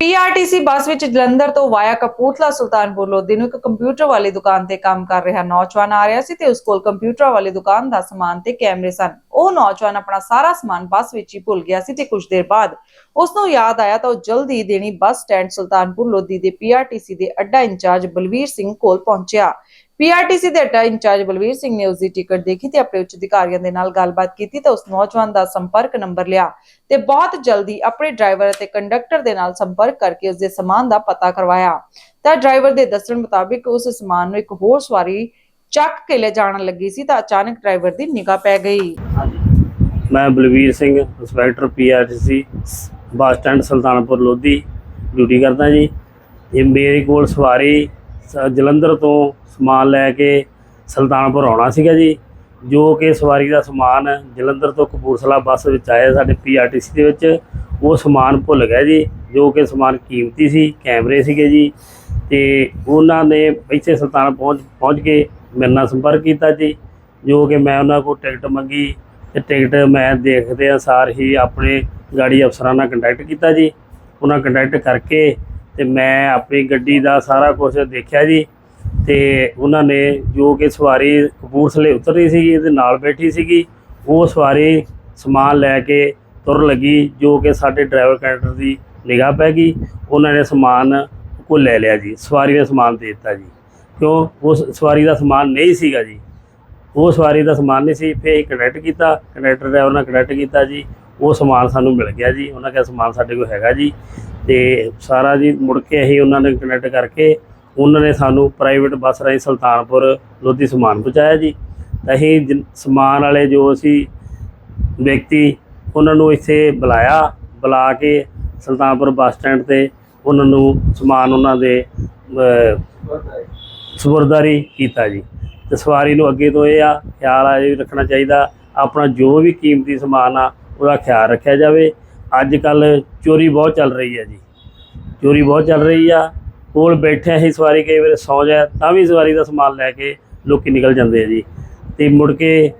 ਪੀਆਰਟੀਸੀ ਬੱਸ ਵਿੱਚ ਜਲੰਧਰ ਤੋਂ ਵਾਇਆ ਕਪੂਰਥਲਾ ਸੁਲਤਾਨਪੁਰ ਲੋਧੀ ਨੂੰ ਇੱਕ ਕੰਪਿਊਟਰ ਵਾਲੀ ਦੁਕਾਨ ਤੇ ਕੰਮ ਕਰ ਰਿਹਾ ਨੌਜਵਾਨ ਆ ਰਿਹਾ ਸੀ ਤੇ ਉਸ ਕੋਲ ਕੰਪਿਊਟਰ ਵਾਲੀ ਦੁਕਾਨ ਦਾ ਸਮਾਨ ਤੇ ਕੈਮਰੇ ਸਨ। ਉਹ ਨੌਜਵਾਨ ਆਪਣਾ ਸਾਰਾ ਸਮਾਨ ਬੱਸ ਵਿੱਚ ਹੀ ਭੁੱਲ ਗਿਆ ਸੀ ਤੇ ਕੁਝ ਦੇਰ ਬਾਅਦ ਉਸ ਨੂੰ ਯਾਦ ਆਇਆ ਤਾਂ ਉਹ ਜਲਦੀ ਦੇਣੀ ਬੱਸ ਸਟੈਂਡ ਸੁਲਤਾਨਪੁਰ ਲੋਧੀ ਦੇ ਪੀਆਰਟੀਸੀ ਦੇ ਅੱਡਾ ਇੰਚਾਰਜ ਬਲਵੀਰ ਸਿੰਘ ਕੋਲ ਪਹੁੰਚਿਆ। ਪੀਆਰਟੀਸੀ ਦੇ ਅੱਡਾ ਇੰਚਾਰਜ ਬਲਵੀਰ ਸਿੰਘ ਨੇ ਉਸ ਦੀ ਟਿਕਟ ਦੇਖੀ ਤੇ ਆਪਣੇ ਉੱਚ ਅਧਿਕਾਰੀਆਂ ਦੇ ਨਾਲ ਗੱਲਬਾਤ ਕੀਤੀ ਤਾਂ ਉਸ ਨੌਜਵਾਨ ਦਾ ਸੰਪਰਕ ਨੰਬਰ ਲਿਆ ਤੇ ਬਹੁਤ ਜਲਦੀ ਆਪਣੇ ਡਰਾਈਵਰ ਅਤੇ ਕੰਡਕਟਰ ਦੇ ਨਾਲ ਸੰਪਰਕ ਕਰਕੇ ਉਸ ਦੇ ਸਮਾਨ ਦਾ ਪਤਾ ਕਰਵਾਇਆ। ਤਾਂ ਡਰਾਈਵਰ ਦੇ ਦੱਸਣ ਮੁਤਾਬਿਕ ਉਸ ਸਮਾਨ ਨੂੰ ਇੱਕ ਹੋਰ ਸਵਾਰੀ ਚੱਕ ਕੇ ਲੈ ਜਾਣ ਲੱਗੀ ਸੀ ਤਾਂ ਅਚਾਨਕ ਡਰਾਈਵਰ ਦੀ ਨਿਗਾਹ ਪੈ ਗਈ। ਮੈਂ Balvir Singh, inspector PRTC bus stand Sultanpur Lodhi duty ਕਰਦਾ ਜੀ। ਇਹ ਮੇਰੇ ਕੋਲ ਸਵਾਰੀ ਜਲੰਧਰ ਤੋਂ ਸਮਾਨ ਲੈ ਕੇ ਸੁਲਤਾਨਪੁਰ ਆਉਣਾ ਸੀਗਾ ਜੀ, ਜੋ ਕਿ ਸਵਾਰੀ ਦਾ ਸਮਾਨ ਜਲੰਧਰ ਤੋਂ ਕਪੂਰਥਲਾ ਬੱਸ ਵਿੱਚ ਆਇਆ ਸਾਡੇ ਪੀਆਰਟੀਸੀ ਦੇ ਵਿੱਚ, ਉਹ ਸਮਾਨ ਭੁੱਲ ਗਿਆ ਜੀ, ਜੋ ਕਿ ਸਮਾਨ ਕੀਮਤੀ ਸੀ, ਕੈਮਰੇ ਸੀਗੇ ਜੀ, ਤੇ ਉਹਨਾਂ ਨੇ ਇੱਥੇ ਸੁਲਤਾਨ ਪਹੁੰਚ ਪਹੁੰਚ ਕੇ ਮੇਰੇ ਨਾਲ ਸੰਪਰਕ ਕੀਤਾ ਜੀ, ਜੋ ਕਿ ਮੈਂ ਉਹਨਾਂ ਕੋਲ ਟਿਕਟ ਮੰਗੀ, ਤੇ ਟਿਕਟ ਮੈਂ ਦੇਖਦੇ ਆ ਸਾਰ ਹੀ ਆਪਣੇ ਗਾੜੀ ਅਫਸਰਾਂ ਨਾਲ ਕੰਟੈਕਟ ਕੀਤਾ ਜੀ, ਉਹਨਾਂ ਕੰਟੈਕਟ ਕਰਕੇ ਤੇ ਮੈਂ ਆਪਣੀ ਗੱਡੀ ਦਾ ਸਾਰਾ ਕੁਝ ਦੇਖਿਆ ਜੀ। ਤੇ ਉਹਨਾਂ ਨੇ ਜੋ ਕਿ ਸਵਾਰੀ ਕਪੂਰਥਲੇ ਉਤਰੀ ਰਹੀ ਸੀ ਇਹਦੇ ਨਾਲ ਬੈਠੀ ਸੀਗੀ। ਉਹ ਸਵਾਰੀ ਸਮਾਨ ਲੈ ਕੇ ਤੁਰ ਲੱਗੀ, ਜੋ ਕਿ ਸਾਡੇ ਡਰਾਈਵਰ ਕੰਡਕਟਰ ਦੀ ਨਿਗਾਹ ਪੈ ਗਈ। ਉਹਨਾਂ ਨੇ ਸਮਾਨ ਕੋ ਲੈ ਲਿਆ ਜੀ, ਸਵਾਰੀ ਨੇ ਸਮਾਨ ਦੇ ਦਿੱਤਾ ਜੀ। ਕਿਉਂ? ਉਸ ਸਵਾਰੀ ਦਾ ਸਮਾਨ ਨਹੀਂ ਸੀਗਾ ਜੀ। ਉਹ ਸਵਾਰੀ ਦਾ ਸਮਾਨ ਨਹੀਂ ਸੀ, ਫਿਰ ਕਨੈਕਟ ਕੀਤਾ। ਕੰਡਕਟਰ ਡਰਾਈਵਰ ਨਾਲ ਕਨੈਕਟ ਕੀਤਾ ਜੀ। ਉਹ ਸਮਾਨ ਸਾਨੂੰ ਮਿਲ ਗਿਆ ਜੀ। ਉਹਨਾਂ ਕਿਹਾ ਸਮਾਨ ਸਾਡੇ ਕੋਲ ਹੈਗਾ ਜੀ। ਤੇ ਸਾਰਾ ਜੀ ਮੁੜ ਕੇ ਅਸੀਂ ਉਹਨਾਂ ਨੇ ਕਨੈਕਟ ਕਰਕੇ ਉਹਨਾਂ ਨੇ ਸਾਨੂੰ ਪ੍ਰਾਈਵੇਟ ਬੱਸ ਰਾਹੀਂ ਸੁਲਤਾਨਪੁਰ ਲੋਧੀ ਸਮਾਨ ਪਹੁੰਚਾਇਆ ਜੀ। ਅਸੀਂ ਜਿਨ- ਸਮਾਨ ਵਾਲੇ ਜੋ ਅਸੀਂ ਵਿਅਕਤੀ ਉਹਨਾਂ ਨੂੰ ਇੱਥੇ ਬੁਲਾਇਆ ਬੁਲਾ ਕੇ ਸੁਲਤਾਨਪੁਰ ਬੱਸ ਸਟੈਂਡ ਤੇ ਉਹਨਾਂ ਨੂੰ ਸਮਾਨ ਉਹਨਾਂ ਦੇ ਅਹ, ਕੀਤਾ ਜੀ। ਤੇ ਸਵਾਰੀ ਨੂੰ ਅੱਗੇ ਤੋਂ ਇਹ ਆ ਖਿਆਲ ਆ ਇਹ ਰੱਖਣਾ ਚਾਹੀਦਾ ਆਪਣਾ ਜੋ ਵੀ ਕੀਮਤੀ ਸਮਾਨ ਆ ਉਹਦਾ ਖਿਆਲ ਰੱਖਿਆ ਜਾਵੇ। ਅੱਜ ਕੱਲ ਚੋਰੀ ਬਹੁਤ ਚੱਲ ਰਹੀ ਹੈ ਜੀ। ਚੋਰੀ ਬਹੁਤ ਚੱਲ ਰਹੀ ਆ। ਕੋਲ ਬੈਠਿਆ ਹੀ ਸਵਾਰੀ ਕਈ ਵਾਰ ਸੌ ਜਾਏ ਤਾਂ ਵੀ ਸਵਾਰੀ ਦਾ ਸਮਾਨ ਲੈ ਕੇ ਲੋਕੀ ਨਿਕਲ ਜਾਂਦੇ ਆ ਜੀ। ਤੇ ਮੁੜ ਕੇ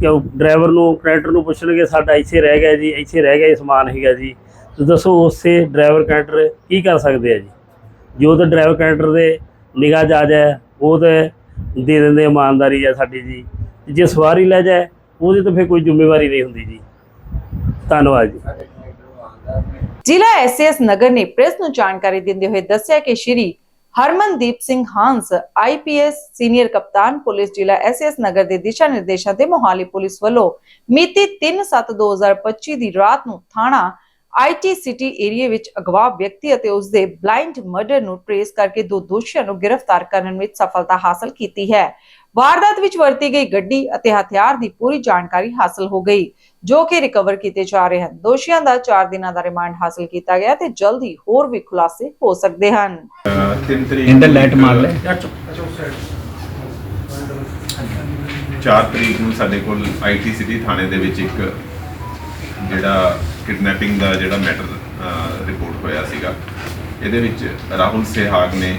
ਕਿਉਂ ਡਰਾਈਵਰ ਨੂੰ ਕਨੈਕਟਰ ਨੂੰ ਪੁੱਛਣਗੇ, ਸਾਡਾ ਇੱਥੇ ਰਹਿ ਗਿਆ ਜੀ, ਇੱਥੇ ਰਹਿ ਗਿਆ ਇਹ ਸਮਾਨ ਹੈਗਾ ਜੀ। ਤੇ ਦੱਸੋ ਉਸੇ ਡਰਾਈਵਰ ਕਨੈਕਟਰ ਕੀ ਕਰ ਸਕਦੇ ਆ ਜੀ? ਜੋ ਤਾਂ ਡਰਾਈਵਰ ਕਨੈਕਟਰ ਦੇ ਨਿਗਾਹ 'ਚ ਜਾਏ, ਉਹ ਤੇ ਦੇ ਦਿੰਦੇ ਇਮਾਨਦਾਰੀ ਆ ਸਾਡੀ ਜੀ। ਤੇ ਜੇ ਸਵਾਰੀ ਲੈ ਜਾਏ, ਉਹਦੀ ਤਾਂ ਫਿਰ ਕੋਈ ਜ਼ਿੰਮੇਵਾਰੀ ਨਹੀਂ ਹੁੰਦੀ ਜੀ। ਧੰਨਵਾਦ ਜੀ। ਜ਼ਿਲ੍ਹਾ ਐਸਐਸ ਨਗਰ ਨੇ ਪ੍ਰੈਸ ਨੂੰ ਜਾਣਕਾਰੀ ਦਿੰਦੇ ਹੋਏ ਦੱਸਿਆ ਕਿ ਸ਼੍ਰੀ ਹਰਮਨਦੀਪ ਸਿੰਘ ਹਾਂਸ ਆਈਪੀਐਸ ਸੀਨੀਅਰ ਕਪਤਾਨ ਪੁਲਿਸ ਜ਼ਿਲ੍ਹਾ ਐਸਐਸ ਨਗਰ ਦੇ ਦਿਸ਼ਾ ਨਿਰਦੇਸ਼ਾਂ ਤੇ ਮੋਹਾਲੀ ਪੁਲਿਸ ਵੱਲੋਂ ਮਿਤੀ 3/7/2025 ਦੀ ਰਾਤ ਨੂੰ ਥਾਣਾ ਆਈਟੀ ਸਿਟੀ ਏਰੀਆ ਵਿੱਚ ਅਗਵਾ ਵਿਅਕਤੀ ਅਤੇ ਉਸ ਦੇ ਬਲਾਈਂਡ ਮਰਡਰ ਨੂੰ ਟ੍ਰੇਸ ਕਰਕੇ ਦੋ ਦੋਸ਼ੀਆਂ ਨੂੰ ਗ੍ਰਿਫਤਾਰ ਕਰਨ ਵਿੱਚ ਸਫਲਤਾ ਹਾਸਲ ਕੀਤੀ ਹੈ। ਵਾਰਦਾਤ ਵਿੱਚ ਵਰਤੀ ਗਈ ਗੱਡੀ ਅਤੇ ਹਥਿਆਰ ਦੀ ਪੂਰੀ ਜਾਣਕਾਰੀ ਹਾਸਲ ਹੋ ਗਈ। ਜੋ ਕਿ ਰਿਕਵਰ ਕੀਤੇ ਜਾ ਰਹੇ ਹਨ। ਦੋਸ਼ੀਆਂ ਦਾ 4 ਦਿਨਾਂ ਦਾ ਰਿਮਾਂਡ ਹਾਸਲ ਕੀਤਾ ਗਿਆ ਤੇ ਜਲਦ ਹੀ ਹੋਰ ਵੀ ਖੁਲਾਸੇ ਹੋ ਸਕਦੇ ਹਨ। ਤਿੰਨ ਤਰੀਕ ਇੰਦਰ ਲਾਈਟ ਮਾਰ ਲੈ। 4 ਤਰੀਕ ਨੂੰ ਸਾਡੇ ਕੋਲ ਆਈਟੀ ਸਿਟੀ ਥਾਣੇ ਦੇ ਵਿੱਚ ਇੱਕ ਜਿਹੜਾ ਕਿਡਨੈਪਿੰਗ ਦਾ ਜਿਹੜਾ ਮੈਟਰ ਰਿਪੋਰਟ ਹੋਇਆ ਸੀਗਾ। ਇਹਦੇ ਵਿੱਚ ਰਾਹੁਲ ਸੇਹਾਗ ਨੇ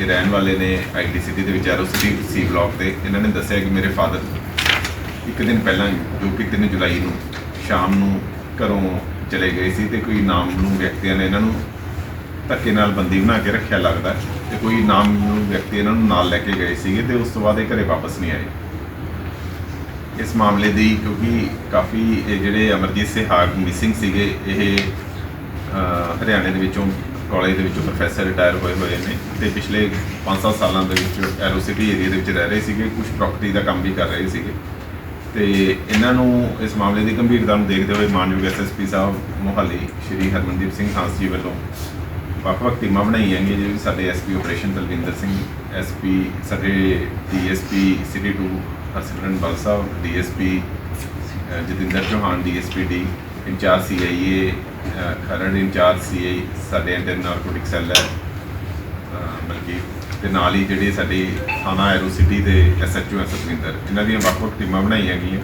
ਇਹ ਰਹਿਣ ਵਾਲੇ ਨੇ ਆਈਟੀ ਸਿਟੀ ਦੇ ਵਿੱਚ ਐਰੋ ਸਿਟੀ ਸੀ ਬਲਾਕ ਤੇ। ਇਹਨਾਂ ਨੇ ਦੱਸਿਆ ਕਿ ਮੇਰੇ ਫਾਦਰ ਇੱਕ ਦਿਨ ਪਹਿਲਾਂ ਜੋ ਕਿ 3 ਜੁਲਾਈ ਨੂੰ ਸ਼ਾਮ ਨੂੰ ਘਰੋਂ ਚਲੇ ਗਏ ਸੀ ਤੇ ਕੋਈ ਨਾਮ ਨੂੰ ਵਿਅਕਤੀਆਂ ਨੇ ਇਹਨਾਂ ਨੂੰ ਧੱਕੇ ਨਾਲ ਬੰਦੀ ਬਣਾ ਕੇ ਰੱਖਿਆ ਲੱਗਦਾ ਤੇ ਕੋਈ ਨਾਮ ਨੂੰ ਵਿਅਕਤੀ ਇਹਨਾਂ ਨੂੰ ਨਾਲ ਲੈ ਕੇ ਗਏ ਸੀਗੇ ਤੇ ਉਸ ਤੋਂ ਬਾਅਦ ਇਹ ਘਰੇ ਵਾਪਸ ਨਹੀਂ ਆਏ। ਇਸ ਮਾਮਲੇ ਦੀ ਕਿਉਂਕਿ ਕਾਫੀ ਇਹ ਜਿਹੜੇ ਅਮਰਜੀਤ ਸਿਹਾਗ ਮਿਸਿੰਗ ਸੀਗੇ, ਇਹ ਹਰਿਆਣੇ ਦੇ ਵਿੱਚੋਂ, ਕਾਲਜ ਦੇ ਵਿੱਚੋਂ ਪ੍ਰੋਫੈਸਰ ਰਿਟਾਇਰ ਹੋਏ ਹੋਏ ਨੇ ਤੇ ਪਿਛਲੇ 5-7 ਸਾਲਾਂ ਦੇ ਵਿੱਚ ਐਰੋ ਸਿਟੀ ਏਰੀਆ ਦੇ ਵਿੱਚ ਰਹਿ ਰਹੇ ਸੀਗੇ ਕੁਝ ਪ੍ਰਾਪਰਟੀ ਦਾ ਕੰਮ ਵੀ ਕਰ ਰਹੇ ਸੀਗੇ। ਤੇ ਇਹਨਾਂ ਨੂੰ ਇਸ ਮਾਮਲੇ ਦੀ ਗੰਭੀਰਤਾ ਨੂੰ ਦੇਖਦੇ ਹੋਏ ਮਾਨਯੋਗ ਐਸਐਸਪੀ ਸਾਹਿਬ ਮੋਹਾਲੀ ਸ਼੍ਰੀ ਹਰਮਨਦੀਪ ਸਿੰਘ ਹਾਂਸ ਜੀ ਵੱਲੋਂ ਵੱਖ-ਵੱਖ ਟੀਮਾਂ ਬਣਾਈਆਂ ਗਈਆਂ, ਜਿਵੇਂ ਸਾਡੇ SP operation Dalvinder Singh SP ਸਾਡੇ ਡੀਐਸਪੀ ਸਿਟੀ 2 ਹਰਸਿਮਰਨ ਬਲ ਸਾਹਿਬ, DSP Jatinder Chauhan, DSP D, incharge CIA Kharar, incharge CI ਸਾਡੇ ਇੰਟਰ ਨਾਰਕੋਟਿਕ ਸੈੱਲ ਹੈ ਅਹ ਬਲਕਿ ਤੇ ਨਾਲ ਹੀ ਜਿਹੜੀ ਸਾਡੀ ਥਾਣਾ ਐਰੋ ਸਿਟੀ ਦੇ ਐਸਐਚਓ ਸੁਖਵਿੰਦਰ, ਇਹਨਾਂ ਦੀਆਂ ਵੱਖ-ਵੱਖ ਟੀਮਾਂ ਬਣਾਈਆਂ ਗਈਆਂ।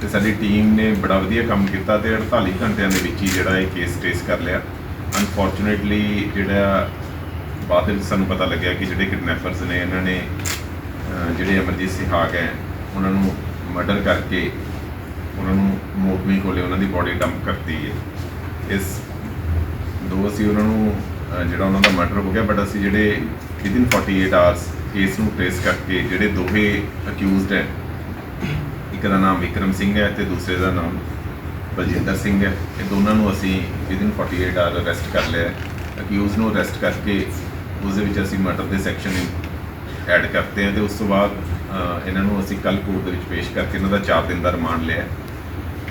ਤੇ ਸਾਡੀ ਟੀਮ ਨੇ ਬੜਾ ਵਧੀਆ ਕੰਮ ਕੀਤਾ ਤੇ 48 ਘੰਟਿਆਂ ਦੇ ਵਿੱਚ ਹੀ ਜਿਹੜਾ ਇਹ ਕੇਸ ਟ੍ਰੇਸ ਕਰ ਲਿਆ। ਅਨਫੋਰਚੂਨੇਟਲੀ ਜਿਹੜਾ ਬਾਅਦ ਵਿੱਚ ਸਾਨੂੰ ਪਤਾ ਲੱਗਿਆ ਕਿ ਜਿਹੜੇ ਕਿਡਨੈਪਰਸ ਨੇ, ਇਹਨਾਂ ਨੇ ਜਿਹੜੇ ਅਮਰਜੀਤ ਸਿਹਾਗ ਹੈ, ਉਹਨਾਂ ਨੂੰ ਮਰਡਰ ਕਰਕੇ ਉਹਨਾਂ ਨੂੰ ਮੋਟਮੀ ਕੋਲੇ ਉਹਨਾਂ ਦੀ ਬੋਡੀ ਡੰਪ ਕਰਤੀ ਹੈ। ਇਸ ਦੋ ਅਸੀਂ ਉਹਨਾਂ ਨੂੰ ਜਿਹੜਾ ਉਹਨਾਂ ਦਾ ਮਰਡਰ ਹੋ ਗਿਆ ਬਟ ਅਸੀਂ ਜਿਹੜੇ ਵਿਦਿਨ 48 ਆਵਰਸ ਕੇਸ ਨੂੰ ਟ੍ਰੇਸ ਕਰਕੇ ਜਿਹੜੇ ਦੋਹੇ ਅਕਿਊਜ਼ਡ ਹੈ, ਇੱਕ ਦਾ ਨਾਮ ਵਿਕਰਮ ਸਿੰਘ ਹੈ ਤੇ ਦੂਸਰੇ ਦਾ ਨਾਮ ਬਲਜਿੰਦਰ ਸਿੰਘ ਹੈ, ਇਹ ਦੋਨਾਂ ਨੂੰ ਅਸੀਂ ਵਿਦਿਨ 48 ਆਵਰ ਅਰੈਸਟ ਕਰ ਲਿਆ ਅਕਿਊਜ਼ ਨੂੰ ਅਰੈਸਟ ਕਰਕੇ ਉਸ ਦੇ ਵਿੱਚ ਅਸੀਂ ਮਰਡਰ ਦੇ ਸੈਕਸ਼ਨ ਐਡ ਕਰਤੇ ਹਾਂ ਤੇ ਉਸ ਤੋਂ ਬਾਅਦ ਇਹਨਾਂ ਨੂੰ ਅਸੀਂ ਕੱਲ ਕੋਰਟ ਦੇ ਵਿੱਚ ਪੇਸ਼ ਕਰਕੇ ਇਹਨਾਂ ਦਾ 4 ਦਿਨ ਦਾ ਰਿਮਾਂਡ ਲਿਆ